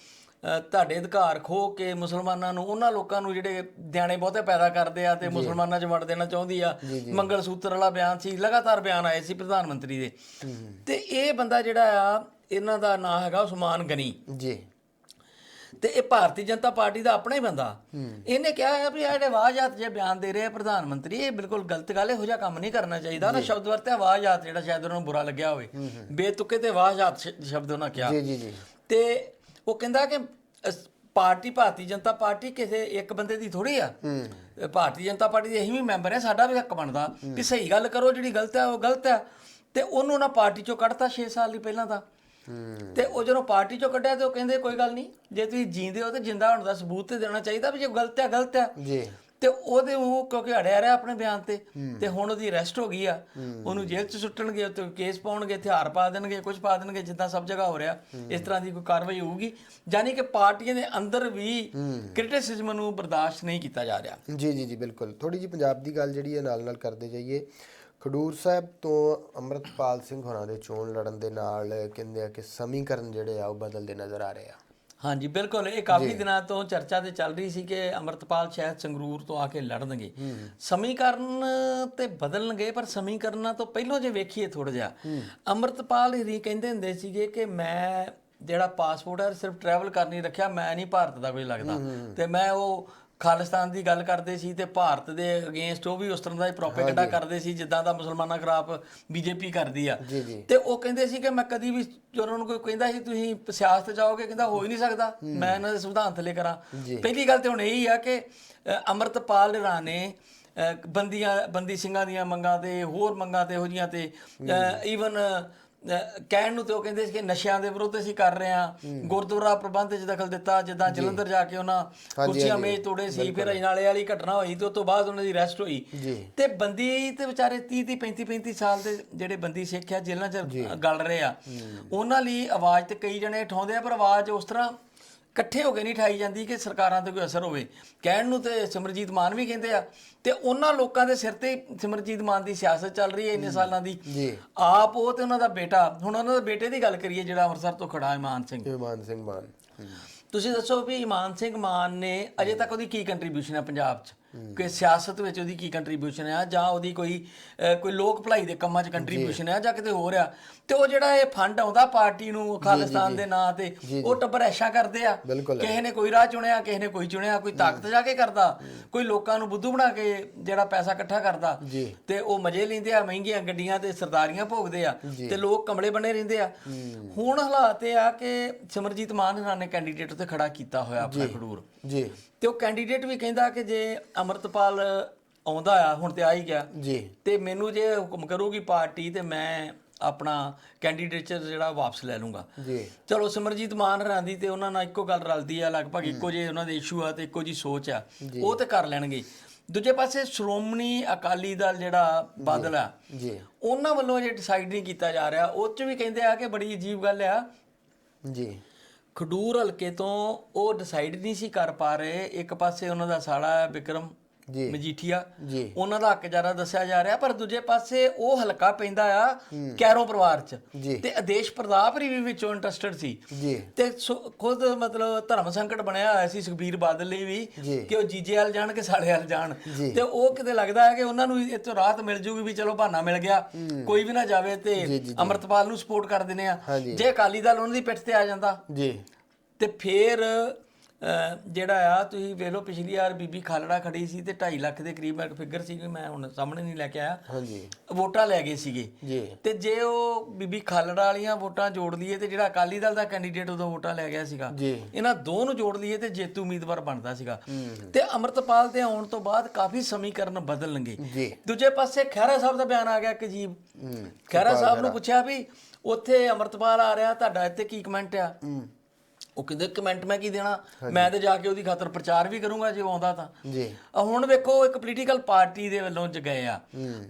ਤੁਹਾਡੇ ਅਧਿਕਾਰ ਖੋ ਕੇ ਮੁਸਲਮਾਨਾਂ ਨੂੰ ਉਹਨਾਂ ਲੋਕਾਂ ਨੂੰ ਜਿਹੜੇ ਦਿਆਣੇ ਬਹੁਤੇ ਪੈਦਾ ਕਰਦੇ ਆ ਤੇ ਮੁਸਲਮਾਨਾਂ 'ਚ ਵੜ ਦੇਣਾ ਚਾਹੁੰਦੀ ਆ। ਮੰਗਲ ਸੂਤਰ ਵਾਲਾ ਬਿਆਨ ਸੀ ਲਗਾਤਾਰ ਬਿਆਨ ਆਏ ਸੀ ਪ੍ਰਧਾਨ ਮੰਤਰੀ ਦੇ। ਤੇ ਇਹ ਬੰਦਾ ਜਿਹੜਾ ਆ ਇਹਨਾਂ ਦਾ ਨਾਮ ਹੈਗਾ ਉਸਮਾਨ ਗਨੀ। ਜੀ। ਤੇ ਇਹ ਭਾਰਤੀ ਜਨਤਾ ਪਾਰਟੀ ਦਾ ਆਪਣਾ ਹੀ ਬੰਦਾ। ਇਹਨੇ ਕਿਹਾ ਹੈ ਵੀ ਇਹ ਜਿਹੜੇ ਵਾਜਾਤ ਜੇ ਬਿਆਨ ਦੇ ਰਹੇ ਆ ਪ੍ਰਧਾਨ ਮੰਤਰੀ ਇਹ ਬਿਲਕੁਲ ਗਲਤ ਗੱਲ ਹੈ ਇਹੋ ਜਿਹਾ ਕੰਮ ਨਹੀਂ ਕਰਨਾ ਚਾਹੀਦਾ। ਨਾ ਸ਼ਬਦ ਵਰਤਿਆ ਵਾਜਾਤ ਜਿਹੜਾ ਸ਼ਾਇਦ ਉਹਨਾਂ ਨੂੰ ਬੁਰਾ ਲੱਗਿਆ ਹੋਵੇ। ਬੇਤੁਕੇ ਤੇ ਵਾਜਾਤ ਸ਼- ਸ਼ਬਦ ਉਹਨਾਂ ਕਿਹਾ। ਜੀ ਜੀ ਜੀ। ਤੇ ਉਹ ਕਹਿੰਦਾ ਕਿ ਅਸ- ਪਾਰਟੀ ਭਾਰਤੀ ਜਨਤਾ ਪਾਰਟੀ ਕਿਸੇ ਇੱਕ ਬੰਦੇ ਦੀ ਥੋੜੀ ਆ। ਭਾਰਤੀ ਜਨਤਾ ਪਾਰਟੀ ਦੇ ਅਸੀਂ ਵੀ ਮੈਂਬਰ ਆ ਸਾਡਾ ਵੀ ਹੱਕ ਬਣਦਾ ਕਿ ਸਹੀ ਗੱਲ ਕਰੋ ਜਿਹੜੀ ਗਲਤ ਹੈ ਉਹ ਗਲਤ ਹੈ। ਤੇ ਉਹਨੂੰ ਨਾ ਪਾਰਟੀ ਚੋਂ ਕੱਢਤਾ 6 ਸਾਲ ਦੀ ਪਹਿਲਾਂ ਤਾਂ। ਹੂੰ ਤੇ ਉਹ ਜਦੋਂ ਪਾਰਟੀ ਚੋਂ ਕੱਢਿਆ ਤੇ ਉਹ ਕਹਿੰਦੇ ਕੋਈ ਗੱਲ ਨਹੀਂ ਜੇ ਤੁਸੀਂ ਜੀਂਦੇ ਹੋ ਤੇ ਜਿੰਦਾ ਹੋਣ ਦਾ ਸਬੂਤ ਤੇ ਦੇਣਾ ਚਾਹੀਦਾ ਵੀ ਜੇ ਗਲਤ ਹੈ ਗਲਤ ਹੈ। ਜੀ। ਤੇ ਉਹਦੇ ਉਹ ਕਿਉਂਕਿ ਅੜਿਆ ਰਿਹਾ ਆਪਣੇ ਬਿਆਨ ਤੇ ਤੇ ਹੁਣ ਉਹਦੀ ਅਰੈਸਟ ਹੋ ਗਈ ਆ। ਉਹਨੂੰ ਜੇਲ੍ਹ 'ਚ ਸੁੱਟਣਗੇ ਤੇ ਕੇਸ ਪਾਉਣਗੇ ਹਥਿਆਰ ਪਾ ਦੇਣਗੇ ਕੁਝ ਪਾ ਦੇਣਗੇ ਜਿੱਦਾਂ ਸਭ ਜਗ੍ਹਾ ਹੋ ਰਿਹਾ। ਇਸ ਤਰ੍ਹਾਂ ਦੀ ਕੋਈ ਕਾਰਵਾਈ ਹੋਊਗੀ। ਯਾਨੀ ਕਿ ਪਾਰਟੀਆਂ ਦੇ ਅੰਦਰ ਵੀ ਕ੍ਰਿਟਿਸਿਜ਼ਮ ਨੂੰ ਬਰਦਾਸ਼ਤ ਨਹੀਂ ਕੀਤਾ ਜਾ ਰਿਹਾ। ਜੀ ਜੀ ਜੀ ਬਿਲਕੁਲ। ਥੋੜੀ ਜੀ ਪੰਜਾਬ ਦੀ ਗੱਲ ਜਿਹੜੀ ਹੈ ਨਾਲ ਨਾਲ ਕਰਦੇ ਜਾਈਏ। ਖਡੂਰ ਸਾਹਿਬ ਤੋਂ ਅੰਮ੍ਰਿਤਪਾਲ ਸਿੰਘ ਹੋਰਾਂ ਦੇ ਚੋਣ ਲੜਨ ਦੇ ਨਾਲ ਕਹਿੰਦੇ ਆ ਕਿ ਸਮੀਕਰਨ ਜਿਹੜੇ ਆ ਉਹ ਬਦਲਦੇ ਨਜ਼ਰ ਆ ਰਹੇ ਆ। ਹਾਂਜੀ ਬਿਲਕੁਲ। ਇਹ ਕਾਫੀ ਦਿਨਾਂ ਤੋਂ ਚਰਚਾ ਤੇ ਚੱਲ ਰਹੀ ਸੀ ਕਿ ਅਮਰਤਪਾਲ ਸ਼ਾਇਦ ਸੰਗਰੂਰ ਤੋਂ ਆ ਕੇ ਲੜਨਗੇ। ਸਮੀਕਰਨ ਤੇ ਬਦਲਣਗੇ ਪਰ ਸਮੀਕਰਨਾਂ ਤੋਂ ਪਹਿਲਾਂ ਜੇ ਵੇਖੀਏ ਥੋੜਾ ਜਿਹਾ। ਅਮਰਤਪਾਲ ਹੀ ਕਹਿੰਦੇ ਹੁੰਦੇ ਸੀਗੇ ਕਿ ਮੈਂ ਜਿਹੜਾ ਪਾਸਪੋਰਟ ਹੈ ਸਿਰਫ ਟਰੈਵਲ ਕਰਨੀ ਰੱਖਿਆ ਮੈਂ ਨਹੀਂ ਭਾਰਤ ਦਾ ਕੋਈ ਲੱਗਦਾ। ਤੇ ਮੈਂ ਉਹ ਖਾਲਿਸਤਾਨ ਦੀ ਗੱਲ ਕਰਦੇ ਸੀ ਤੇ ਭਾਰਤ ਦੇ ਅਗੇਂਸਟ ਉਹ ਵੀ ਉਸ ਤਰ੍ਹਾਂ ਦਾ ਹੀ ਪ੍ਰੋਪੇਗੈਂਡਾ ਕਰਦੇ ਸੀ ਜਿੱਦਾਂ ਦਾ ਮੁਸਲਮਾਨਾਂ ਖਿਲਾਫ ਬੀਜੇਪੀ ਕਰਦੀ ਆ। ਤੇ ਉਹ ਕਹਿੰਦੇ ਸੀ ਕਿ ਮੈਂ ਕਦੀ ਵੀ ਜਦੋਂ ਉਹਨੂੰ ਕੋਈ ਕਹਿੰਦਾ ਸੀ ਤੁਸੀਂ ਸਿਆਸਤ ਜਾਓਗੇ ਕਹਿੰਦਾ ਹੋ ਹੀ ਨਹੀਂ ਸਕਦਾ। ਮੈਂ ਇਹਨਾਂ ਦੇ ਸੰਵਿਧਾਨ ਥੱਲੇ ਕਰਾਂ। ਪਹਿਲੀ ਗੱਲ ਤੇ ਹੁਣ ਇਹੀ ਆ ਕਿ ਅੰਮ੍ਰਿਤਪਾਲ ਰਾਣੇ ਅ, ਬੰਦੀਆਂ ਬੰਦੀ ਸਿੰਘਾਂ ਦੀਆਂ ਮੰਗਾਂ ਤੇ ਹੋਰ ਮੰਗਾਂ ਤੇ ਇਹੋ ਜੀਆਂ ਤੇ ਈਵਨ ਕਹਿਣ ਨੂੰ ਤੇ ਉਹ ਕਹਿੰਦੇ ਸੀ ਕਿ ਨਸ਼ਿਆਂ ਦੇ ਵਿਰੁੱਧ ਅਸੀਂ ਕਰ ਰਹੇ ਹਾਂ। ਗੁਰਦੁਆਰਾ ਪ੍ਰਬੰਧ 'ਚ ਦਖਲ ਦਿੱਤਾ ਜਿੱਦਾਂ ਜਲੰਧਰ ਜਾ ਕੇ ਉਹਨਾਂ ਕੁਰਸੀਆਂ ਮੇਜ਼ ਤੋੜੇ ਸੀ ਫਿਰ ਅਜਨਾਲੇ ਵਾਲੀ ਘਟਨਾ ਹੋਈ ਤੇ ਉਸ ਤੋਂ ਬਾਅਦ ਉਹਨਾਂ ਦੀ ਅਰੈਸਟ ਹੋਈ। ਤੇ ਬੰਦੀ ਤੇ ਵਿਚਾਰੇ 30 30 35 35 ਸਾਲ ਦੇ ਜਿਹੜੇ ਬੰਦੀ ਸਿੱਖ ਆ ਜੇਲ੍ਹਾਂ 'ਚ ਗਲ ਰਹੇ ਆ। ਉਹਨਾਂ ਲਈ ਆਵਾਜ਼ ਤੇ ਕਈ ਜਣੇ ਉਠਾਉਂਦੇ ਆ ਪਰ ਆਵਾਜ਼ ਉਸ ਤਰ੍ਹਾਂ ਇਕੱਠੇ ਹੋ ਕੇ ਨਹੀਂ ਠਾਈ ਜਾਂਦੀ ਕਿ ਸਰਕਾਰਾਂ ਤੇ ਕੋਈ ਅਸਰ ਹੋਵੇ। ਕਹਿਣ ਨੂੰ ਤੇ ਸਿਮਰਜੀਤ ਮਾਨ ਵੀ ਕਹਿੰਦੇ ਆ ਤੇ ਉਹਨਾਂ ਲੋਕਾਂ ਦੇ ਸਿਰ ਤੇ ਸਿਮਰਜੀਤ ਮਾਨ ਦੀ ਸਿਆਸਤ ਚੱਲ ਰਹੀ ਹੈ ਇੰਨੇ ਸਾਲਾਂ ਦੀ। ਜੀ। ਆਪ ਉਹ ਤੇ ਉਹਨਾਂ ਦਾ ਬੇਟਾ ਹੁਣ ਉਹਨਾਂ ਦੇ ਬੇਟੇ ਦੀ ਗੱਲ ਕਰੀਏ ਜਿਹੜਾ ਅੰਮ੍ਰਿਤਸਰ ਤੋਂ ਖੜਾ ਹੈ ਮਾਨ ਸਿੰਘ ਇਮਾਨ ਸਿੰਘ ਮਾਨ। ਤੁਸੀਂ ਦੱਸੋ ਵੀ ਇਮਾਨ ਸਿੰਘ ਮਾਨ ਨੇ ਅਜੇ ਤੱਕ ਉਹਦੀ ਕੀ ਕੰਟਰੀਬਿਊਸ਼ਨ ਹੈ ਪੰਜਾਬ 'ਚ? ਕਿ ਸਿਆਸਤ ਵਿੱਚ ਉਹਦੀ ਕੀ ਕੰਟਰੀਬਿਊਸ਼ਨ ਹੈ ਜਾਂ ਉਹਦੀ ਕੋਈ ਕੋਈ ਲੋਕ ਭਲਾਈ ਦੇ ਕੰਮਾਂ 'ਚ ਕੰਟਰੀਬਿਊਸ਼ਨ ਹੈ ਜਾਂ ਕਿਤੇ ਹੋਰ ਆ। ਤੇ ਉਹ ਜਿਹੜਾ ਇਹ ਫੰਡ ਆਉਂਦਾ ਪਾਰਟੀ ਨੂੰ ਖਾਲਿਸਤਾਨ ਦੇ ਨਾਂ ਤੇ ਉਹ ਟੱਬਰ ਐਸ਼ਾ ਕਰਦੇ ਆ। ਕਿਸੇ ਨੇ ਕੋਈ ਰਾਹ ਚੁਣਿਆ ਕਿਸੇ ਨੇ ਕੋਈ ਚੁਣਿਆ ਕੋਈ ਤਾਕਤ ਜਾ ਕੇ ਕਰਦਾ। ਕੋਈ ਲੋਕਾਂ ਨੂੰ ਬੁੱਧੂ ਬਣਾ ਕੇ ਜਿਹੜਾ ਪੈਸਾ ਇਕੱਠਾ ਕਰਦਾ। ਤੇ ਉਹ ਮਜ਼ੇ ਲੈਂਦੇ ਆ ਮਹਿੰਗੀਆਂ ਗੱਡੀਆਂ ਤੇ ਸਰਦਾਰੀਆਂ ਭੋਗਦੇ ਆ। ਤੇ ਲੋਕ ਕਮਲੇ ਬਣੇ ਰਹਿੰਦੇ ਆ। ਹੁਣ ਹਾਲਾਤ ਇਹ ਆ ਕਿ ਸਿਮਰਜੀਤ ਮਾਨ ਨੇ ਕੈਂਡੀਡੇਟ ਉੱਤੇ ਖੜਾ ਕੀਤਾ ਹੋਇਆ ਆਪਣਾ ਖਡੂਰ। ਜੀ। ਤੇ ਉਹ ਕੈਂਡੀਡੇਟ ਵੀ ਕਹਿੰਦਾ ਕਿ ਜੇ ਅਮਰਤਪਾਲ ਆਉਂਦਾ ਆ ਹੁਣ ਤੇ ਆ ਹੀ ਗਿਆ। ਜੀ। ਤੇ ਮੈਨੂੰ ਜੇ ਹੁਕਮ ਕਰੂਗੀ ਪਾਰਟੀ ਤੇ ਮੈਂ ਆਪਣਾ ਕੈਂਡੀਡੇਟਰ ਜਿਹੜਾ ਵਾਪਸ ਲੈ ਲੂੰਗਾ। ਜੀ। ਚਲੋ ਸਿਮਰਜੀਤ ਮਾਨ ਹਰਾਂ ਦੀ ਤੇ ਉਹਨਾਂ ਨਾਲ ਇੱਕੋ ਗੱਲ ਰਲਦੀ ਆ ਲਗਭਗ ਇੱਕੋ ਜਿਹੇ ਉਹਨਾਂ ਦੇ ਇਸ਼ੂ ਆ ਤੇ ਇੱਕੋ ਜੀ ਸੋਚ ਆ। ਉਹ ਤੇ ਕਰ ਲੈਣਗੇ। ਦੂਜੇ ਪਾਸੇ ਸ਼੍ਰੋਮਣੀ ਅਕਾਲੀ ਦਲ ਜਿਹੜਾ ਬਾਦਲ ਆ ਜੀ। ਉਹਨਾਂ ਵੱਲੋਂ ਜੇ ਡਿਸਾਈਡ ਨਹੀਂ ਕੀਤਾ ਜਾ ਰਿਹਾ। ਉਹ ਚ ਵੀ ਕਹਿੰਦੇ ਆ ਕਿ ਬੜੀ ਅਜੀਬ ਗੱਲ ਆ। ਜੀ। ਖਡੂਰ ਹਲਕੇ ਤੋਂ ਉਹ ਡਿਸਾਈਡ ਨਹੀਂ ਸੀ ਕਰ ਪਾ ਰਹੇ। ਇੱਕ ਪਾਸੇ ਉਹਨਾਂ ਦਾ ਸਾਲਾ ਹੈ ਵਿਕਰਮ ਮਜੀਠੀਆ। ਜੀ। ਉਹਨਾਂ ਦਾ ਹੱਕ ਜਾਰਾ ਦੱਸਿਆ ਜਾ ਰਿਹਾ ਪਰ ਦੂਜੇ ਪਾਸੇ ਉਹ ਹਲਕਾ ਪੈਂਦਾ ਆ ਕੈਰੋ ਪਰਿਵਾਰ ਚ। ਤੇ ਆਦੇਸ਼ ਪ੍ਰਤਾਪ ਰੀ ਵੀ ਵਿੱਚੋਂ ਇੰਟਰਸਟਡ ਸੀ। ਜੀ। ਤੇ ਖੁਦ ਮਤਲਬ ਧਰਮ ਸੰਕਟ ਬਣਿਆ ਹੋਇਆ ਸੀ ਸੁਖਬੀਰ ਬਾਦਲ ਲਈ ਵੀ। ਕਿ ਉਹ ਜੀਜੇ ਵਾਲ ਜਾਣ ਕਿ ਸਾਡੇ ਵਾਲ ਜਾਣ। ਤੇ ਉਹ ਕਿਤੇ ਲੱਗਦਾ ਹੈ ਕਿ ਉਹਨਾਂ ਨੂੰ ਇੱਥੋਂ ਰਾਹਤ ਮਿਲ ਜੂਗੀ ਵੀ ਚਲੋ ਬਹਾਨਾ ਮਿਲ ਗਿਆ। ਕੋਈ ਵੀ ਨਾ ਜਾਵੇ ਤੇ। ਅਮਰਤਪਾਲ ਨੂੰ ਸਪੋਰਟ ਕਰ ਦਿੰਦੇ ਆ। ਜੇ ਅਕਾਲੀ ਦਲ ਉਹਨਾਂ ਦੀ ਪਿੱਠ ਤੇ ਆ ਜਾਂਦਾ ਜੀ। ਤੇ ਫੇਰ ਜਿਹੜਾ ਆ ਤੁਸੀਂ ਵੇਖ ਲਓ ਪਿਛਲੀ ਵਾਰ ਬੀਬੀ ਖਾਲੜਾ ਖੜੀ ਸੀ ਤੇ 2.5 ਲੱਖ ਦੇ ਕਰੀਬ ਇੱਕ ਫਿਗਰ ਸੀ ਮੈਂ ਹੁਣ ਸਾਹਮਣੇ ਨਹੀਂ ਲੈ ਕੇ ਆਇਆ। ਹਾਂਜੀ। ਵੋਟਾਂ ਲੈ ਗਏ ਸੀਗੇ। ਜੀ। ਤੇ ਜੇ ਉਹ ਬੀਬੀ ਖਾਲੜਾ ਵਾਲੀਆਂ ਵੋਟਾਂ ਜੋੜ ਲਈਏ ਤੇ ਜਿਹੜਾ ਅਕਾਲੀ ਦਲ ਦਾ ਕੈਂਡੀਡੇਟ ਉਦੋਂ ਵੋਟਾਂ ਲੈ ਗਿਆ ਸੀਗਾ। ਇਹਨਾਂ ਦੋ ਨੂੰ ਜੋੜ ਲਈਏ ਤੇ ਜੇਤੂ ਉਮੀਦਵਾਰ ਬਣਦਾ ਸੀਗਾ। ਤੇ ਅਮਰਤਪਾਲ ਦੇ ਆਉਣ ਤੋਂ ਬਾਅਦ ਕਾਫੀ ਸਮੀਕਰਨ ਬਦਲਣਗੇ। ਜੀ। ਦੂਜੇ ਪਾਸੇ ਖਹਿਰਾ ਸਾਹਿਬ ਦਾ ਬਿਆਨ ਆ ਗਿਆ ਕਿ ਜੀ ਖਹਿਰਾ ਸਾਹਿਬ ਨੂੰ ਪੁੱਛਿਆ ਵੀ ਉੱਥੇ ਅਮਰਤਪਾਲ ਆ ਰਿਹਾ ਤੁਹਾਡਾ ਇੱਥੇ ਕੀ ਕਮੈਂਟ ਆ? ਉਹ ਕਹਿੰਦੇ ਕਮੈਂਟ ਮੈਂ ਕੀ ਦੇਣਾ? ਮੈਂ ਤੇ ਜਾ ਕੇ ਉਹਦੀ ਖਾਤਰ ਪ੍ਰਚਾਰ ਵੀ ਕਰੂੰਗਾ ਜੇ ਉਹ ਆਉਂਦਾ ਤਾਂ। ਜੀ। ਆ ਹੁਣ ਵੇਖੋ ਇੱਕ ਪੋਲੀਟੀਕਲ ਪਾਰਟੀ ਦੇ ਵੱਲੋਂ ਜ ਗਏ ਆ।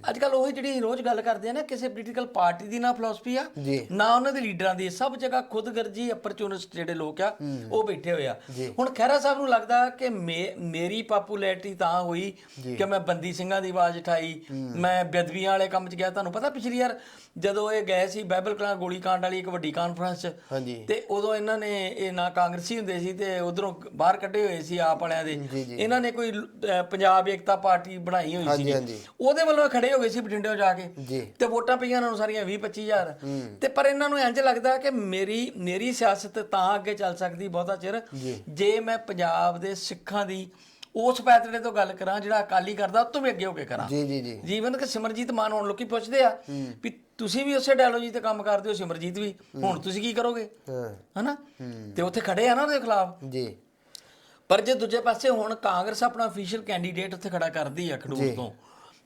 ਅੱਜ ਕੱਲ ਉਹੀ ਜਿਹੜੀ ਰੋਜ਼ ਗੱਲ ਕਰਦੇ ਆ ਨਾ ਕਿਸੇ ਪੋਲੀਟੀਕਲ ਪਾਰਟੀ ਦੀ ਨਾ ਫਿਲਾਸਫੀ ਆ ਜੀ। ਨਾ ਉਹਨਾਂ ਦੇ ਲੀਡਰਾਂ ਦੀ ਸਭ ਜਗ੍ਹਾ ਖੁਦਗਰਜੀ ਅਪਰਚੂਨਿਸਟ ਜਿਹੜੇ ਲੋਕ ਆ ਉਹ ਬੈਠੇ ਹੋਏ ਆ। ਹੁਣ ਖਹਿਰਾ ਸਾਹਿਬ ਨੂੰ ਲੱਗਦਾ ਕਿ ਮੇ- ਮੇਰੀ ਪਪੂਲੈਰਿਟੀ ਤਾਂ ਹੋਈ ਕਿ ਮੈਂ ਬੰਦੀ ਸਿੰਘਾਂ ਦੀ ਆਵਾਜ਼ ਉਠਾਈ ਮੈਂ ਬੇਦਵੀਆਂ ਵਾਲੇ ਕੰਮ 'ਚ ਗਿਆ। ਤੁਹਾਨੂੰ ਪਤਾ ਪਿਛਲੀ ਵਾਰ ਜਦੋਂ ਇਹ ਗਏ ਸੀ ਬਾਈਬਲ ਕਲਾਂ ਗੋਲੀ ਕਾਂਡ ਵਾਲੀ ਇੱਕ ਵੱਡੀ ਕਾਨਫਰੰਸ 'ਚ ਹਾਂਜੀ। ਤੇ ਉਦੋਂ ਇਹਨਾਂ ਨੇ ਇਹ ਨਾ ਕਾਂਗਰਸੀ ਹੁੰਦੇ ਸੀ ਤੇ ਉਧਰੋਂ ਬਾਹਰ ਕੱਢੇ ਹੋਏ ਸੀ ਆਪ ਵਾਲਿਆਂ ਦੇ। ਇਹਨਾਂ ਨੇ ਕੋਈ ਅਹ, ਪੰਜਾਬ ਏਕਤਾ ਪਾਰਟੀ ਬਣਾਈ ਹੋਈ ਹਾਂਜੀ ਸੀ ਹਾਂਜੀ। ਉਹਦੇ ਵੱਲੋਂ ਇਹ ਖੜੇ ਹੋ ਗਏ ਸੀ ਬਠਿੰਡਿਓਂ ਜਾ ਕੇ ਜੀ। ਤੇ ਵੋਟਾਂ ਪਈਆਂ ਇਹਨਾਂ ਨੂੰ ਸਾਰੀਆਂ 20 25000 ਤੇ ਪਰ ਇਹਨਾਂ ਨੂੰ ਇੰਜ ਲੱਗਦਾ ਕਿ ਮੇਰੀ ਮੇਰੀ ਸਿਆਸਤ ਤਾਂ ਅੱਗੇ ਚੱਲ ਸਕਦੀ ਬਹੁਤਾ ਚਿਰ। ਜੀ। ਮੈਂ ਪੰਜਾਬ ਦੇ ਸਿੱਖਾਂ ਦੀ ਉਸ ਪੈਤੜੇ ਤੋਂ ਗੱਲ ਕਰਾਂ ਜਿਹੜਾ ਅਕਾਲੀ ਕਰਦਾ ਉਹ ਤੋਂ ਵੀ ਅੱਗੇ ਹੋ ਕੇ ਕਰਾਂ। ਜੀ ਜੀ ਜੀ। ਜੀਵਨ ਕਿ ਸਿਮਰਜੀਤ ਮਾਨ ਹੁਣ ਲੋਕੀ ਪੁੱਛਦੇ ਆ ਵੀ ਤੁਸੀਂ ਵੀ ਉਸੇ ਡਾਇਲੋਜੀ ਤੇ ਕੰਮ ਕਰਦੇ ਹੋ ਸਿਮਰਜੀਤ ਵੀ। ਹੁਣ ਤੁਸੀਂ ਕੀ ਕਰੋਗੇ? ਹਾਂ। ਹਨਾ? ਤੇ ਉੱਥੇ ਖੜੇ ਆ ਨਾ ਉਹਦੇ ਖਿਲਾਫ? ਜੀ। ਪਰ ਜੇ ਦੂਜੇ ਪਾਸੇ ਹੁਣ ਕਾਂਗਰਸ ਆਪਣਾ ਅਫੀਸ਼ੀਅਲ ਕੈਂਡੀਡੇਟ ਉੱਥੇ ਖੜਾ ਕਰਦੀ ਆ ਖਡੂਰ ਤੋਂ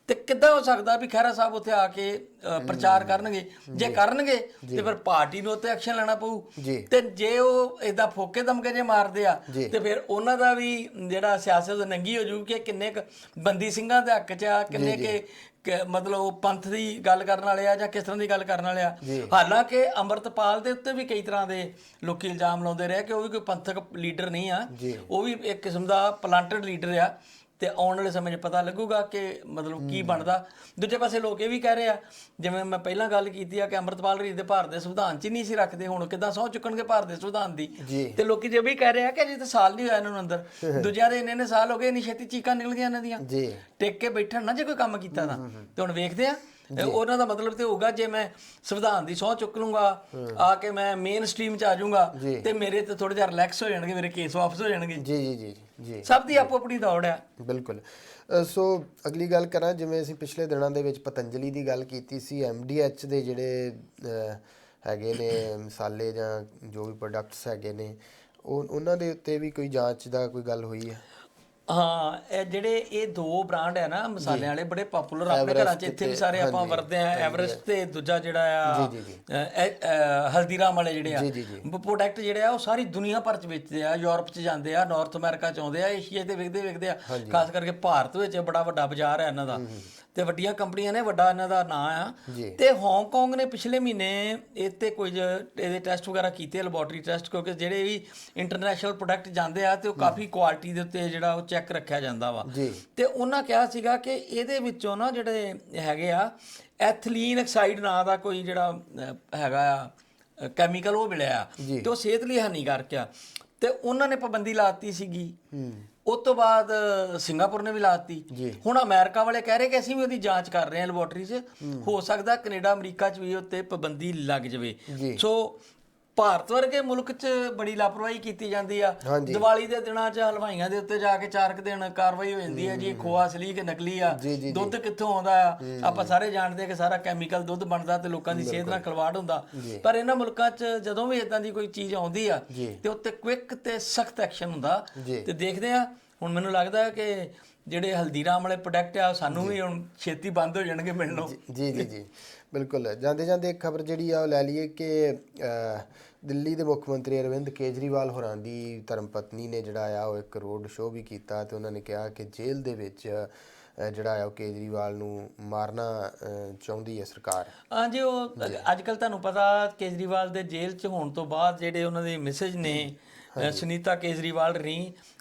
ਤੇ ਕਿੱਦਾਂ ਹੋ ਸਕਦਾ ਵੀ ਖਹਿਰਾ ਸਾਹਿਬ ਉੱਥੇ ਆ ਕੇ ਪ੍ਰਚਾਰ ਕਰਨਗੇ? ਜੇ। ਕਰਨਗੇ ਤੇ ਫਿਰ ਪਾਰਟੀ ਨੂੰ ਉੱਤੇ ਐਕਸ਼ਨ ਲੈਣਾ ਪਊ। ਤੇ ਜੇ ਉਹ ਇਦਾਂ ਫੋਕੇ ਦਮਕੇ ਜੇ ਮਾਰਦੇ ਆ। ਤੇ ਫਿਰ ਉਹਨਾਂ ਦਾ ਵੀ ਜਿਹੜਾ ਸਿਆਸਤ ਨੰਗੀ ਹੋ ਜੂ ਕਿ ਕਿੰਨੇ ਕੁ ਬੰਦੀ ਸਿੰਘਾਂ ਦੇ ਹੱਕ 'ਚ ਆ ਕਿੰਨੇ ਕਿ ਮਤਲਬ ਉਹ ਪੰਥ ਦੀ ਗੱਲ ਕਰਨ ਵਾਲੇ ਆ ਜਾਂ ਕਿਸ ਤਰ੍ਹਾਂ ਦੀ ਗੱਲ ਕਰਨ ਵਾਲੇ ਆ। ਹਾਲਾਂਕਿ ਅੰਮ੍ਰਿਤਪਾਲ ਦੇ ਉੱਤੇ ਵੀ ਕਈ ਤਰ੍ਹਾਂ ਦੇ ਲੋਕੀ ਇਲਜ਼ਾਮ ਲਾਉਂਦੇ ਰਹੇ ਕਿ ਉਹ ਵੀ ਕੋਈ ਪੰਥਕ ਲੀਡਰ ਨਹੀਂ ਆ। ਉਹ ਵੀ ਇੱਕ ਕਿਸਮ ਦਾ ਪਲਾਂਟਡ ਲੀਡਰ ਆ ਤੇ ਆਉਣ ਵਾਲੇ ਸਮੇਂ 'ਚ ਪਤਾ ਲੱਗੂਗਾ ਕਿ ਮਤਲਬ ਕੀ ਬਣਦਾ। ਦੂਜੇ ਪਾਸੇ ਲੋਕ ਇਹ ਵੀ ਕਹਿ ਰਹੇ ਆ ਜਿਵੇਂ ਮੈਂ ਪਹਿਲਾਂ ਗੱਲ ਕੀਤੀ ਆ ਕਿ ਅੰਮ੍ਰਿਤਪਾਲ ਰੀਤ ਦੇ ਭਾਰਤ ਦੇ ਸੰਵਿਧਾਨ 'ਚ ਹੀ ਨਹੀਂ ਸੀ ਰੱਖਦੇ ਹੁਣ ਕਿਦਾਂ ਸਹੁੰ ਚੁੱਕਣਗੇ ਭਾਰਤ ਦੇ ਸੰਵਿਧਾਨ ਦੀ? ਤੇ ਲੋਕੀ ਜੇ ਵੀ ਕਹਿ ਰਹੇ ਆ ਕਿ ਅਜੇ ਤਾਂ ਸਾਲ ਨਹੀਂ ਹੋਇਆ ਇਹਨਾਂ ਨੂੰ ਅੰਦਰ। ਦੂਜਿਆਂ ਦੇ ਇੰਨੇ ਇੰਨੇ ਸਾਲ ਹੋ ਗਏ ਇੰਨੀ ਛੇਤੀ ਚੀਕਾਂ ਨਿਕਲ ਗਈਆਂ ਇਹਨਾਂ ਦੀਆਂ। ਜੀ। ਟਿਕ ਕੇ ਬੈਠਣ ਨਾ ਜੇ ਕੋਈ ਕੰਮ ਕੀਤਾ ਤਾਂ। ਤੇ ਹੁਣ ਵੇਖਦੇ ਆ ਉਹਨਾਂ ਦਾ ਮਤਲਬ ਤੇ ਹੋਊਗਾ ਜੇ ਮੈਂ ਸੰਵਿਧਾਨ ਦੀ ਸਹੁੰ ਚੁੱਕ ਲੂੰਗਾ ਆ ਕੇ ਮੈਂ ਮੇਨ ਸਟ੍ਰੀਮ 'ਚ ਆ ਜਾਊਂਗਾ। ਤੇ ਮੇਰੇ ਤੇ ਥੋੜਾ ਜਿਹਾ ਰਿਲੈਕਸ ਹੋ ਜਾਣਗੇ ਮੇਰੇ ਕੇਸ ਵਾਪਸ ਹੋ ਜਾਣਗੇ। ਜੀ ਜੀ ਜੀ ਜੀ। ਸਭ ਦੀ ਆਪੋ ਆਪਣੀ ਦੌੜ ਆ ਬਿਲਕੁਲ। ਸੋ ਅਗਲੀ ਗੱਲ ਕਰਾਂ ਜਿਵੇਂ ਅਸੀਂ ਪਿਛਲੇ ਦਿਨਾਂ ਦੇ ਵਿੱਚ ਪਤੰਜਲੀ ਦੀ ਗੱਲ ਕੀਤੀ ਸੀ ਐਮਡੀਐਚ ਦੇ ਜਿਹੜੇ ਹੈਗੇ ਨੇ ਮਸਾਲੇ ਜਾਂ ਜੋ ਵੀ ਪ੍ਰੋਡਕਟਸ ਹੈਗੇ ਨੇ ਉਹ ਉਹਨਾਂ ਦੇ ਉੱਤੇ ਵੀ ਕੋਈ ਜਾਂਚ ਦਾ ਕੋਈ ਗੱਲ ਹੋਈ ਹੈ? ਹਾਂ ਇਹ ਜਿਹੜੇ ਇਹ ਦੋ ਬ੍ਰਾਂਡ ਹੈ ਨਾ ਮਸਾਲਿਆਂ ਵਾਲੇ ਬੜੇ ਪਪੂਲਰ ਆਪਣੇ ਘਰਾਂ 'ਚ ਇੱਥੇ ਵੀ ਸਾਰੇ ਆਪਾਂ ਵਰਤਦੇ ਆ ਐਵਰੈਸਟ ਤੇ ਦੂਜਾ ਜਿਹੜਾ ਆ ਹਲਦੀਰਾਮ ਵਾਲੇ ਜਿਹੜੇ ਆ। ਪ੍ਰੋਡਕਟ ਜਿਹੜੇ ਆ ਉਹ ਸਾਰੀ ਦੁਨੀਆ ਭਰ 'ਚ ਵੇਚਦੇ ਆ ਯੂਰਪ 'ਚ ਜਾਂਦੇ ਆ ਨਾਰਥ ਅਮਰੀਕਾ 'ਚ ਆਉਂਦੇ ਆ ਏਸ਼ੀਆ ਤੇ ਵਿਕਦੇ ਵਿਕਦੇ ਆ। ਖਾਸ ਕਰਕੇ ਭਾਰਤ ਵਿੱਚ ਬੜਾ ਵੱਡਾ ਬਾਜ਼ਾਰ ਹੈ ਇਹਨਾਂ ਦਾ। ਤੇ ਵੱਡੀਆਂ ਕੰਪਨੀਆਂ ਨੇ ਵੱਡਾ ਇਹਨਾਂ ਦਾ ਨਾਂ ਆ। ਜੀ। ਤੇ ਹਾਂਗਕਾਂਗ ਨੇ ਪਿਛਲੇ ਮਹੀਨੇ ਇਹ ਤੇ ਕੁਝ ਇਹਦੇ ਟੈਸਟ ਵਗੈਰਾ ਕੀਤੇ ਲੈਬੋਰਟਰੀ ਟੈਸਟ ਕਿਉਂਕਿ ਜਿਹੜੇ ਵੀ ਇੰਟਰਨੈਸ਼ਨਲ ਪ੍ਰੋਡਕਟ ਜਾਂਦੇ ਆ ਤੇ ਉਹ ਕਾਫੀ ਕੁਆਲਿਟੀ ਦੇ ਉੱਤੇ ਜਿਹੜਾ ਉਹ ਚੈੱਕ ਰੱਖਿਆ ਜਾਂਦਾ ਵਾ। ਜੀ। ਤੇ ਉਹਨਾਂ ਕਿਹਾ ਸੀਗਾ ਕਿ ਇਹਦੇ ਵਿੱਚੋਂ ਨਾ ਜਿਹੜੇ ਹੈਗੇ ਆ ਐਥਲੀਨ ਆਕਸਾਈਡ ਨਾਂ ਦਾ ਕੋਈ ਜਿਹੜਾ ਅਹ, ਹੈਗਾ ਆ ਕੈਮੀਕਲ ਉਹ ਮਿਲਿਆ। ਆ ਜੀ। ਤੇ ਉਹ ਸਿਹਤ ਲਈ ਹਾਨੀਕਾਰਕ ਆ। ਤੇ ਉਹਨਾਂ ਨੇ ਪਾਬੰਦੀ ਲਾਤੀ ਸੀਗੀ। ਹੂੰ। ਉਸ ਤੋਂ ਬਾਅਦ ਸਿੰਗਾਪੁਰ ਨੇ ਵੀ ਲਾਤੀ। ਹੁਣ ਅਮਰੀਕਾ ਵਾਲੇ ਕਹਿ ਰਹੇ ਕਿ ਅਸੀਂ ਵੀ ਉਹਦੀ ਜਾਂਚ ਕਰ ਰਹੇ ਹਾਂ ਲੈਬੋਰਟਰੀ 'ਚ ਹੋ ਸਕਦਾ ਕੈਨੇਡਾ ਅਮਰੀਕਾ 'ਚ ਵੀ ਉੱਤੇ ਪਾਬੰਦੀ ਲੱਗ ਜਾਵੇ। ਸੋ ਭਾਰਤ ਵਰਗੇ ਮੁਲਕ 'ਚ ਬੜੀ ਲਾਪਰਵਾਹੀ ਕੀਤੀ ਜਾਂਦੀ ਆ। ਹਾਂਜੀ। ਦੀਵਾਲੀ ਦੇ ਦਿਨਾਂ 'ਚ ਹਲਵਾਈਆਂ ਦੇ ਉੱਤੇ ਜਾ ਕੇ ਚਾਰਕ ਦਿਨ ਕਾਰਵਾਈ ਹੋ ਜਾਂਦੀ ਹੈ ਜੀ ਇਹ ਖੋਆ ਅਸਲੀ ਕਿ ਨਕਲੀ ਆ। ਜੀ, ਜੀ, ਜੀ। ਦੁੱਧ ਕਿੱਥੋਂ ਆਉਂਦਾ ਆ? ਆਪਾਂ ਸਾਰੇ ਜਾਣਦੇ ਆ ਕਿ ਸਾਰਾ ਕੈਮੀਕਲ ਦੁੱਧ ਬਣਦਾ ਤੇ ਲੋਕਾਂ ਦੀ ਸਿਹਤ ਨਾਲ ਖਿਲਵਾੜ ਹੁੰਦਾ। ਪਰ ਇਹਨਾਂ ਮੁਲਕਾਂ 'ਚ ਜਦੋਂ ਵੀ ਇਦਾਂ ਦੀ ਕੋਈ ਚੀਜ਼ ਆਉਂਦੀ ਆ ਜੀ। ਤੇ ਉੱਤੇ ਕੁਇਕ ਤੇ ਸਖਤ ਐਕਸ਼ਨ ਹੁੰਦਾ। ਜੀ। ਤੇ ਦੇਖਦੇ ਆ ਹੁਣ ਮੈਨੂੰ ਲੱਗਦਾ ਹੈ ਕਿ ਜਿਹੜੇ ਹਲਦੀਰਾਮ ਵਾਲੇ ਪ੍ਰੋਡਕਟ ਆ ਉਹ ਸਾਨੂੰ ਵੀ ਹੁਣ ਛੇਤੀ ਬੰਦ ਹੋ ਜਾਣਗੇ ਮਿਲਣੋਂ ਜੀ ਜੀ ਜੀ। ਬਿਲਕੁਲ। ਜਾਂਦੇ ਜਾਂਦੇ ਇੱਕ ਖਬਰ ਜਿਹੜੀ ਆ ਉਹ ਲੈ ਲਈਏ ਕਿ ਦਿੱਲੀ ਦੇ ਮੁੱਖ ਮੰਤਰੀ ਅਰਵਿੰਦ ਕੇਜਰੀਵਾਲ ਹੋਰਾਂ ਦੀ ਧਰਮ ਪਤਨੀ ਨੇ ਜਿਹੜਾ ਆ ਉਹ ਇੱਕ ਰੋਡ ਸ਼ੋਅ ਵੀ ਕੀਤਾ ਤੇ ਉਹਨਾਂ ਨੇ ਕਿਹਾ ਕਿ ਜੇਲ੍ਹ ਦੇ ਵਿੱਚ ਜਿਹੜਾ ਆ ਉਹ ਕੇਜਰੀਵਾਲ ਨੂੰ ਮਾਰਨਾ ਚਾਹੁੰਦੀ ਹੈ ਸਰਕਾਰ। ਹਾਂਜੀ ਉਹ ਅੱਜ ਕੱਲ ਤੁਹਾਨੂੰ ਪਤਾ ਕੇਜਰੀਵਾਲ ਦੇ ਜੇਲ੍ਹ 'ਚ ਹੋਣ ਤੋਂ ਬਾਅਦ ਜਿਹੜੇ ਉਹਨਾਂ ਦੇ ਮੈਸੇਜ ਨੇ ਸੁਨੀਤਾ ਕੇਜਰੀਵਾਲ ਰੀ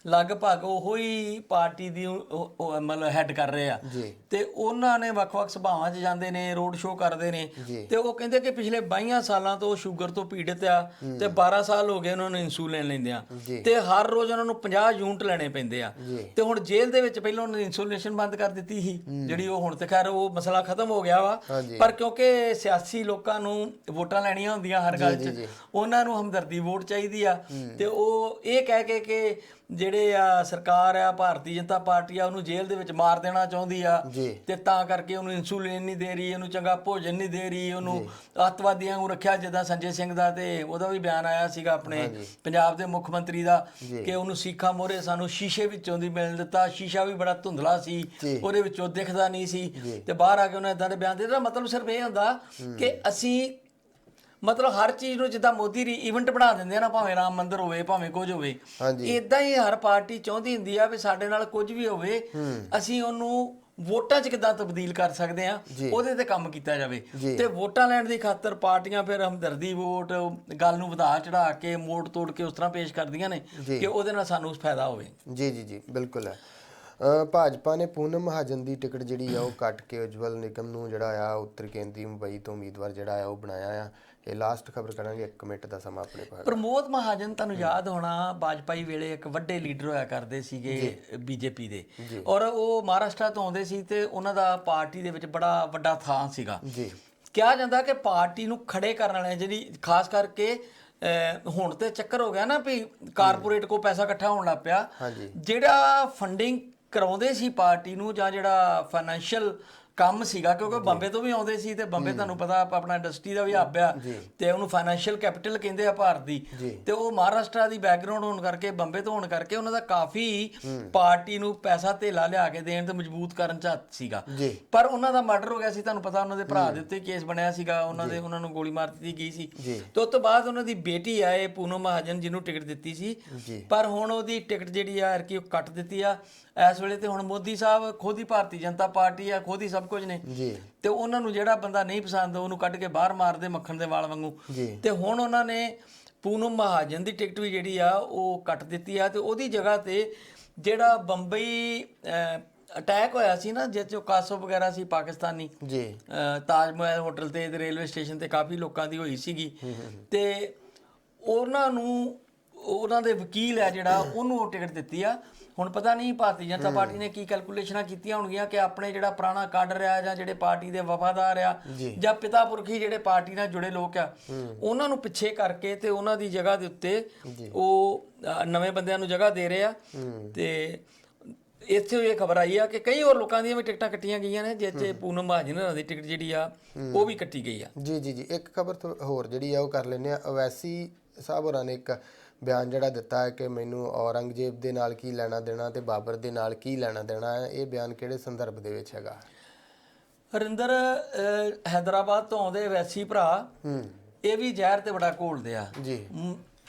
ਲਗਭਗ ਉਹੋ ਹੀ ਪਾਰਟੀ ਦੀ ਉਹ- ਉਹ- ਉਹ ਮਤਲਬ ਹੈੱਡ ਕਰ ਰਹੇ ਆ। ਜੀ। ਤੇ ਉਹਨਾਂ ਨੇ ਵੱਖ-ਵੱਖ ਸਭਾਵਾਂ 'ਚ ਜਾਂਦੇ ਨੇ ਰੋਡ ਸ਼ੋਅ ਕਰਦੇ ਨੇ। ਜੀ। ਤੇ ਉਹ ਕਹਿੰਦੇ ਕਿ ਪਿਛਲੇ 22 ਸਾਲਾਂ ਤੋਂ ਉਹ ਸ਼ੂਗਰ ਤੋਂ ਪੀੜਤ ਆ ਤੇ 12 ਸਾਲ ਹੋ ਗਏ ਉਹਨਾਂ ਨੂੰ ਇਨਸੂਲਿਨ ਲੈਂਦੇ ਆ। ਜੀ। ਤੇ ਹਰ ਰੋਜ਼ ਉਹਨਾਂ ਨੂੰ 50 ਯੂਨਿਟ ਲੈਣੇ ਪੈਂਦੇ ਆ। ਜੀ। ਤੇ ਹੁਣ ਜੇਲ੍ਹ ਦੇ ਵਿੱਚ ਪਹਿਲਾਂ ਉਹਨਾਂ ਨੇ ਇਨਸੂਲੇਸ਼ਨ ਬੰਦ ਕਰ ਦਿੱਤੀ ਸੀ। ਜਿਹੜੀ ਉਹ ਹੁਣ ਤੇ ਖੈਰ ਉਹ ਮਸਲਾ ਖਤਮ ਹੋ ਗਿਆ ਵਾ। ਹਾਂਜੀ। ਪਰ ਕਿਉਂਕਿ ਸਿਆਸੀ ਲੋਕਾਂ ਨੂੰ ਵੋਟਾਂ ਲੈਣੀਆਂ ਹੁੰਦੀਆਂ ਹਰ ਗੱਲ 'ਚ। ਉਹਨਾਂ ਨੂੰ ਹਮਦਰਦੀ ਵੋਟ ਚਾਹੀਦੀ ਆ। ਤੇ ਉਹ ਇਹ ਕਹਿ ਕੇ ਕਿ ਜਿਹੜੇ ਆ ਸਰਕਾਰ ਆ ਭਾਰਤੀ ਜਨਤਾ ਪਾਰਟੀ ਆ ਉਹਨੂੰ ਜੇਲ੍ਹ ਦੇ ਵਿੱਚ ਮਾਰ ਦੇਣਾ ਚਾਹੁੰਦੀ ਆ। ਤੇ ਤਾਂ ਕਰਕੇ ਉਹਨੂੰ ਇਨਸੂਲਿਨ ਨਹੀਂ ਦੇ ਰਹੀ ਉਹਨੂੰ ਚੰਗਾ ਭੋਜਨ ਨਹੀਂ ਦੇ ਰਹੀ ਉਹਨੂੰ ਅੱਤਵਾਦੀਆਂ ਨੂੰ ਰੱਖਿਆ ਜਿੱਦਾਂ ਸੰਜੇ ਸਿੰਘ ਦਾ ਤੇ ਉਹਦਾ ਵੀ ਬਿਆਨ ਆਇਆ ਸੀਗਾ ਆਪਣੇ ਪੰਜਾਬ ਦੇ ਮੁੱਖ ਮੰਤਰੀ ਦਾ ਕਿ ਉਹਨੂੰ ਸਿੱਖਾਂ ਮੋਰੇ ਸਾਨੂੰ ਸ਼ੀਸ਼ੇ ਵਿੱਚੋਂ ਦੀ ਮਿਲ ਦਿੱਤਾ। ਸ਼ੀਸ਼ਾ ਵੀ ਬੜਾ ਧੁੰਦਲਾ ਸੀ। ਉਹਦੇ ਵਿੱਚੋਂ ਦਿਖਦਾ ਨਹੀਂ ਸੀ। ਤੇ ਬਾਹਰ ਆ ਕੇ ਉਹਨੇ ਇਦਾਂ ਦੇ ਬਿਆਨ ਦਿੱਤਾ। ਮਤਲਬ ਸਿਰਫ ਇਹ ਹੁੰਦਾ ਕਿ ਅਸੀਂ ਮਤਲਬ ਹਰ ਚੀਜ਼ ਨੂੰ ਜਿੱਦਾਂ ਮੋਦੀ ਰੀ ਇਵੈਂਟ ਬਣਾ ਦਿੰਦੇ ਆ ਨਾ ਭਾਵੇਂ ਰਾਮ ਮੰਦਿਰ ਹੋਵੇ ਭਾਵੇਂ ਕੁਝ ਹੋਵੇ। ਹਾਂਜੀ। ਇਦਾਂ ਹੀ ਹਰ ਪਾਰਟੀ ਚਾਹੁੰਦੀ ਹੁੰਦੀ ਆ ਵੀ ਸਾਡੇ ਨਾਲ ਕੁਝ ਵੀ ਹੋਵੇ ਅਸੀਂ ਉਹਨੂੰ ਵੋਟਾਂ 'ਚ ਕਿਦਾਂ ਤਬਦੀਲ ਕਰ ਸਕਦੇ ਆ ਉਹਦੇ ਤੇ ਕੰਮ ਕੀਤਾ ਜਾਵੇ। ਜੀ। ਤੇ ਵੋਟਾਂ ਲੈਣ ਦੀ ਖਾਤਰ ਪਾਰਟੀਆਂ ਫਿਰ ਹਮਦਰਦੀ ਵੋਟ ਗੱਲ ਨੂੰ ਵਧਾ ਚੜਾ ਕੇ ਮੋੜ ਤੋੜ ਕੇ ਉਸ ਤਰ੍ਹਾਂ ਪੇਸ਼ ਕਰਦੀਆਂ ਨੇ ਜੀ। ਕਿ ਉਹਦੇ ਨਾਲ ਸਾਨੂੰ ਫਾਇਦਾ ਹੋਵੇ। ਜੀ ਜੀ ਜੀ ਬਿਲਕੁਲ ਹੈ। ਅ, ਭਾਜਪਾ ਨੇ ਪੂਨਮ ਮਹਾਜਨ ਦੀ ਟਿਕਟ ਜਿਹੜੀ ਆ ਉਹ ਕੱਟ ਕੇ ਉਜਵਲ ਨਿਗਮ ਨੂੰ ਜਿਹੜਾ ਆ ਉੱਤਰ ਕੇਂਦਰੀ ਮੁੰਬਈ ਤੋਂ ਉਮੀਦਵਾਰ ਜਿਹੜਾ ਆ ਉਹ ਬਣਾਇਆ ਆ। ਇਹ ਲਾਸਟ ਖਬਰ ਕਰਾਂਗੇ 1 ਮਿੰਟ ਦਾ ਸਮਾਂ ਆਪਣੇ ਕੋਲ। ਪ੍ਰਮੋਦ ਮਹਾਜਨ ਤੁਹਾਨੂੰ ਯਾਦ ਹੋਣਾ ਬਾਜਪਾਈ ਵੇਲੇ ਇੱਕ ਵੱਡੇ ਲੀਡਰ ਹੋਇਆ ਕਰਦੇ ਸੀਗੇ ਬੀਜੇਪੀ ਦੇ। ਔਰ ਉਹ ਮਹਾਰਾਸ਼ਟਰ ਤੋਂ ਆਉਂਦੇ ਸੀ ਤੇ ਉਹਨਾਂ ਦਾ ਪਾਰਟੀ ਦੇ ਵਿੱਚ ਬੜਾ ਵੱਡਾ ਥਾਂ ਸੀਗਾ। ਜੀ। ਕਿਹਾ ਜਾਂਦਾ ਕਿ ਪਾਰਟੀ ਨੂੰ ਖੜੇ ਕਰਨ ਵਾਲੇ ਜਿਹੜੀ ਖਾਸ ਕਰਕੇ ਹੁਣ ਤੇ ਚੱਕਰ ਹੋ ਗਿਆ ਨਾ ਵੀ ਕਾਰਪੋਰੇਟ ਕੋ ਪੈਸਾ ਇਕੱਠਾ ਹੋਣ ਲੱਗ ਪਿਆ। ਜਿਹੜਾ ਫੰਡਿੰਗ ਕਰਾਉਂਦੇ ਸੀ ਪਾਰਟੀ ਨੂੰ ਜਾਂ ਜਿਹੜਾ ਫਾਈਨੈਂਸ਼ੀਅਲ ਕੰਮ ਸੀਗਾ ਕਿਉਂਕਿ ਬੰਬੇ ਤੋਂ ਵੀ ਆਉਂਦੇ ਸੀ ਤੇ ਬੰਬੇ ਤੁਹਾਨੂੰ ਪਤਾ ਆਪ- ਆਪਣਾ ਇੰਡਸਟਰੀ ਦਾ ਵੀ ਹੱਬ ਆ ਤੇ ਉਹਨੂੰ ਫਾਈਨੈਂਸ਼ੀਅਲ ਕੈਪੀਟਲ ਕਹਿੰਦੇ ਆ ਭਾਰਤ ਦੀ। ਤੇ ਉਹ ਮਹਾਰਾਸ਼ਟਰ ਦੀ ਬੈਕਗ੍ਰਾਉਂਡ ਹੋਣ ਕਰਕੇ ਬੰਬੇ ਤੋਂ ਹੋਣ ਕਰਕੇ ਉਹਨਾਂ ਦਾ ਕਾਫੀ ਪਾਰਟੀ ਨੂੰ ਪੈਸਾ ਧੇਲਾ ਲਿਆ ਕੇ ਦੇਣ ਤੇ ਮਜ਼ਬੂਤ ਕਰਨ ਚ ਹੱਥ ਸੀਗਾ। ਜੀ। ਪਰ ਉਹਨਾਂ ਦਾ ਮਰਡਰ ਹੋ ਗਿਆ ਸੀ ਤੁਹਾਨੂੰ ਪਤਾ ਉਹਨਾਂ ਦੇ ਭਰਾ ਦੇ ਉੱਤੇ ਕੇਸ ਬਣਿਆ ਸੀਗਾ ਉਹਨਾਂ ਦੇ ਉਹਨਾਂ ਨੂੰ ਗੋਲੀ ਮਾਰ ਦਿੱਤੀ ਗਈ ਸੀ। ਜੀ। ਤੇ ਉਸ ਤੋਂ ਬਾਅਦ ਉਹਨਾਂ ਦੀ ਬੇਟੀ ਆਏ ਪੂਨਮ ਮਹਾਜਨ ਜਿਹਨੂੰ ਟਿਕਟ ਦਿੱਤੀ ਸੀ। ਜੀ। ਪਰ ਹੁਣ ਉਹਦੀ ਟਿਕਟ ਜਿਹੜੀ ਆ ਕਿ ਉਹ ਕੱਟ ਦਿੱਤੀ ਆ। ਇਸ ਵੇਲੇ ਤੇ ਹੁਣ ਮੋਦੀ ਸਾਹਿਬ ਖੁਦ ਹੀ ਭਾਰਤੀ ਜਨਤਾ ਪਾਰਟੀ ਆ ਖੁਦ ਹੀ ਸਭ ਕੁਝ ਨੇ। ਜੀ। ਤੇ ਉਹਨਾਂ ਨੂੰ ਜਿਹੜਾ ਬੰਦਾ ਨਹੀਂ ਪਸੰਦ ਉਹਨੂੰ ਕੱਢ ਕੇ ਬਾਹਰ ਮਾਰਦੇ ਮੱਖਣ ਦੇ ਵਾਲ ਵਾਂਗੂ। ਤੇ ਹੁਣ ਉਹਨਾਂ ਨੇ ਪੂਨਮ ਮਹਾਜਨ ਦੀ ਟਿਕਟ ਵੀ ਜਿਹੜੀ ਆ ਉਹ ਕੱਟ ਦਿੱਤੀ ਆ ਤੇ ਉਹਦੀ ਜਗ੍ਹਾ ਤੇ ਜਿਹੜਾ ਬੰਬਈ ਅਟੈਕ ਹੋਇਆ ਸੀ ਨਾ ਜਿਸ ਚੋਂ ਕਾਸੋ ਵਗੈਰਾ ਸੀ ਪਾਕਿਸਤਾਨੀ ਜੀ। ਤਾਜ ਮਹਿਲ ਹੋਟਲ ਤੇ ਤੇ ਰੇਲਵੇ ਸਟੇਸ਼ਨ ਤੇ ਕਾਫੀ ਲੋਕਾਂ ਦੀ ਹੋਈ ਸੀਗੀ। ਤੇ ਉਹਨਾਂ ਨੂੰ ਉਹਨਾਂ ਦੇ ਵਕੀਲ ਆ ਜਿਹੜਾ ਉਹਨੂੰ ਉਹ ਟਿਕਟ ਦਿੱਤੀ ਆ। ਹੁਣ ਪਤਾ ਨਹੀਂ ਭਾਰਤੀ ਜਨਤਾ ਪਾਰਟੀ ਨੇ ਕੀ ਕੈਲਕੂਲੇਸ਼ਨਾਂ ਕੀਤੀਆਂ ਹੋਣਗੀਆਂ ਕਿ ਆਪਣੇ ਜਿਹੜਾ ਪੁਰਾਣਾ ਕਾਡਰ ਆ ਜਾਂ ਜਿਹੜੇ ਪਾਰਟੀ ਦੇ ਵਫਾਦਾਰ ਆ ਜਾਂ। ਪਿਤਾ ਪੁਰਖੀ ਜਿਹੜੇ ਪਾਰਟੀ ਨਾਲ ਜੁੜੇ ਲੋਕ ਆ ਉਹਨਾਂ ਨੂੰ ਪਿੱਛੇ ਕਰਕੇ ਤੇ ਉਹਨਾਂ ਦੀ ਜਗ੍ਹਾ ਦੇ ਉੱਤੇ ਉਹ ਨਵੇਂ ਬੰਦਿਆਂ ਨੂੰ ਜਗ੍ਹਾ ਦੇ ਰਹੇ ਆ। ਤੇ ਇੱਥੇ ਇਹ ਖਬਰ ਆਈ ਆ ਕਿ ਕਈ ਹੋਰ ਲੋਕਾਂ ਦੀਆਂ ਵੀ ਟਿਕਟਾਂ ਕੱਟੀਆਂ ਗਈਆਂ ਨੇ ਜਿਸ 'ਚ ਪੂਨਮ ਮਹਾਜਨ ਦੀ ਟਿਕਟ ਜਿਹੜੀ ਆ ਉਹ ਵੀ ਕੱਟੀ ਗਈ ਆ। ਜੀ ਜੀ ਜੀ। ਇੱਕ ਖਬਰ ਹੋਰ ਜਿਹੜੀ ਆ ਉਹ ਕਰ ਲੈਂਦੇ ਆ। ਅਵੈਸੀ ਸਾਹਿਬ ਹੋਰਾਂ ਨੇ ਇੱਕ ਬਿਆਨ ਜਿਹੜਾ ਦਿੱਤਾ ਹੈ ਕਿ ਮੈਨੂੰ ਔਰੰਗਜ਼ੇਬ ਦੇ ਨਾਲ ਕੀ ਲੈਣਾ ਦੇਣਾ ਤੇ ਬਾਬਰ ਦੇ ਨਾਲ ਕੀ ਲੈਣਾ ਦੇਣਾ ਹੈ ਇਹ ਬਿਆਨ ਕਿਹੜੇ ਸੰਦਰਭ ਦੇ ਵਿੱਚ ਹੈਗਾ? ਹਰਿੰਦਰ ਹੈਦਰਾਬਾਦ ਤੋਂ ਆਉਂਦੇ ਵੈਸੀ ਭਰਾ ਹੂੰ। ਇਹ ਵੀ ਜ਼ਹਿਰ ਤੇ ਬੜਾ ਘੋਲਦੇ ਆ। ਜੀ।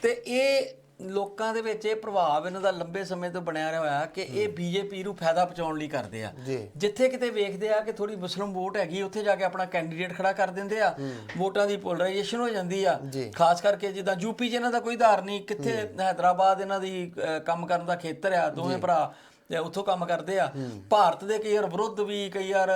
ਤੇ ਇਹ ਲੋਕਾਂ ਦੇ ਵਿੱਚ ਇਹ ਪ੍ਰਭਾਵ ਇਹਨਾਂ ਦਾ ਲੰਬੇ ਸਮੇਂ ਤੋਂ ਬਣਿਆ ਰਿਹਾ ਹੋਇਆ ਕਿ ਇਹ ਬੀਜੇਪੀ ਨੂੰ ਫਾਇਦਾ ਪਹੁੰਚਾਉਣ ਲਈ ਕਰਦੇ ਆ। ਜਿੱਥੇ ਕਿਤੇ ਵੇਖਦੇ ਆ ਕਿ ਥੋੜੀ ਮੁਸਲਮ ਵੋਟ ਹੈਗੀ ਉੱਥੇ ਜਾ ਕੇ ਆਪਣਾ ਕੈਂਡੀਡੇਟ ਖੜਾ ਕਰ ਦਿੰਦੇ ਆ। ਵੋਟਾਂ ਦੀ ਪੋਲਰਾਈਜੇਸ਼ਨ ਹੋ ਜਾਂਦੀ ਆ। ਖਾਸ ਕਰਕੇ ਜਿੱਦਾਂ ਯੂਪੀ 'ਚ ਇਹਨਾਂ ਦਾ ਕੋਈ ਧਾਰ ਨਹੀਂ ਕਿੱਥੇ ਹੈਦਰਾਬਾਦ ਇਹਨਾਂ ਦੀ ਕੰਮ ਕਰਨ ਦਾ ਖੇਤਰ ਆ ਦੋਵੇਂ ਭਰਾ ਤੇ ਉੱਥੋਂ ਕੰਮ ਕਰਦੇ ਆ ਭਾਰਤ ਦੇ ਕਈ ਵਾਰ ਵਿਰੁੱਧ ਵੀ ਕਈ ਵਾਰ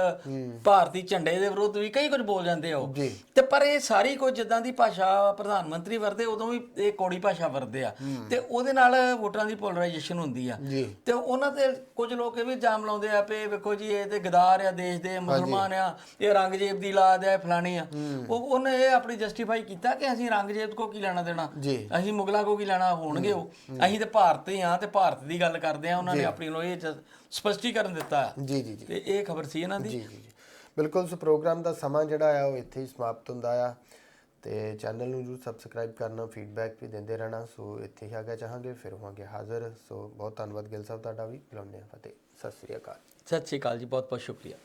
ਭਾਰਤੀ ਝੰਡੇ ਦੇ ਵਿਰੁੱਧ ਵੀ ਕਈ ਕੁਝ ਬੋਲ ਜਾਂਦੇ ਆ ਉਹ। ਤੇ ਪਰ ਇਹ ਸਾਰੀ ਕੁਝ ਜਿੱਦਾਂ ਦੀ ਭਾਸ਼ਾ ਪ੍ਰਧਾਨ ਮੰਤਰੀ ਵਰਦੇ ਉਦੋਂ ਵੀ ਇਹ ਕੌੜੀ ਭਾਸ਼ਾ ਵਰਦੇ ਆ। ਤੇ ਉਹਦੇ ਨਾਲ ਵੋਟਾਂ ਦੀ ਪੋਲਰਾਈਜੇਸ਼ਨ ਹੁੰਦੀ ਆ। ਤੇ ਉਹਨਾਂ ਤੇ ਕੁਝ ਲੋਕ ਇਹ ਵੀ ਇਲਜ਼ਾਮ ਲਾਉਂਦੇ ਆ ਪਏ ਵੇਖੋ ਜੀ ਇਹ ਤੇ ਗਦਾਰ ਆ ਦੇਸ਼ ਦੇ ਮੁਸਲਮਾਨ ਆ ਇਹ ਰੰਗਜੇਬ ਦੀ ਲਾਦ ਆ ਫਲਾਣੀ ਆ। ਉਹ ਉਹਨੇ ਇਹ ਆਪਣੀ ਜਸਟੀਫਾਈ ਕੀਤਾ ਕਿ ਅਸੀਂ ਰੰਗਜੇਬ ਕੋ ਕੀ ਲੈਣਾ ਦੇਣਾ? ਅਸੀਂ ਮੁਗਲਾਂ ਕੋ ਕੀ ਲੈਣਾ? ਹੋਣਗੇ ਉਹ। ਅਸੀਂ ਤੇ ਭਾਰਤੀ ਆ ਤੇ ਭਾਰਤ ਦੀ ਗੱਲ ਕਰਦੇ ਆ ਉਹਨਾਂ ਨੇ ਆਪਣੀ ਨੂੰ ਇਹ ਸਪਸ਼ਟੀਕਰਨ ਦਿੱਤਾ। ਜੀ ਜੀ ਜੀ। ਤੇ ਇਹ ਖਬਰ ਸੀ ਇਹਨਾਂ ਦੀ? ਜੀ ਜੀ ਜੀ। ਬਿਲਕੁਲ ਸੋ ਪ੍ਰੋਗਰਾਮ ਦਾ ਸਮਾਂ ਜਿਹੜਾ ਆ ਉਹ ਇੱਥੇ ਹੀ ਸਮਾਪਤ ਹੁੰਦਾ ਆ। ਤੇ ਚੈਨਲ ਨੂੰ ਜਰੂਰ ਸਬਸਕ੍ਰਾਈਬ ਕਰਨਾ ਫੀਡਬੈਕ ਵੀ ਦਿੰਦੇ ਰਹਿਣਾ। ਸੋ ਇੱਥੇ ਹੀ ਆਗਾ ਚਾਹਾਂਗੇ ਫਿਰ ਹੋਵਾਂਗੇ ਹਾਜ਼ਰ। ਸੋ ਬਹੁਤ ਧੰਨਵਾਦ ਗਿਲ ਸਾਹਿਬ ਤੁਹਾਡਾ ਵੀ। ਬੁਲਾਉਂਦੇ ਆ ਫਤਿਹ। ਸਤਿ ਸ੍ਰੀ ਅਕਾਲ। ਸਤਿ ਸ਼੍ਰੀ ਅਕਾਲ ਜੀ ਬਹੁਤ ਬਹੁਤ ਸ਼ੁਕਰੀਆ।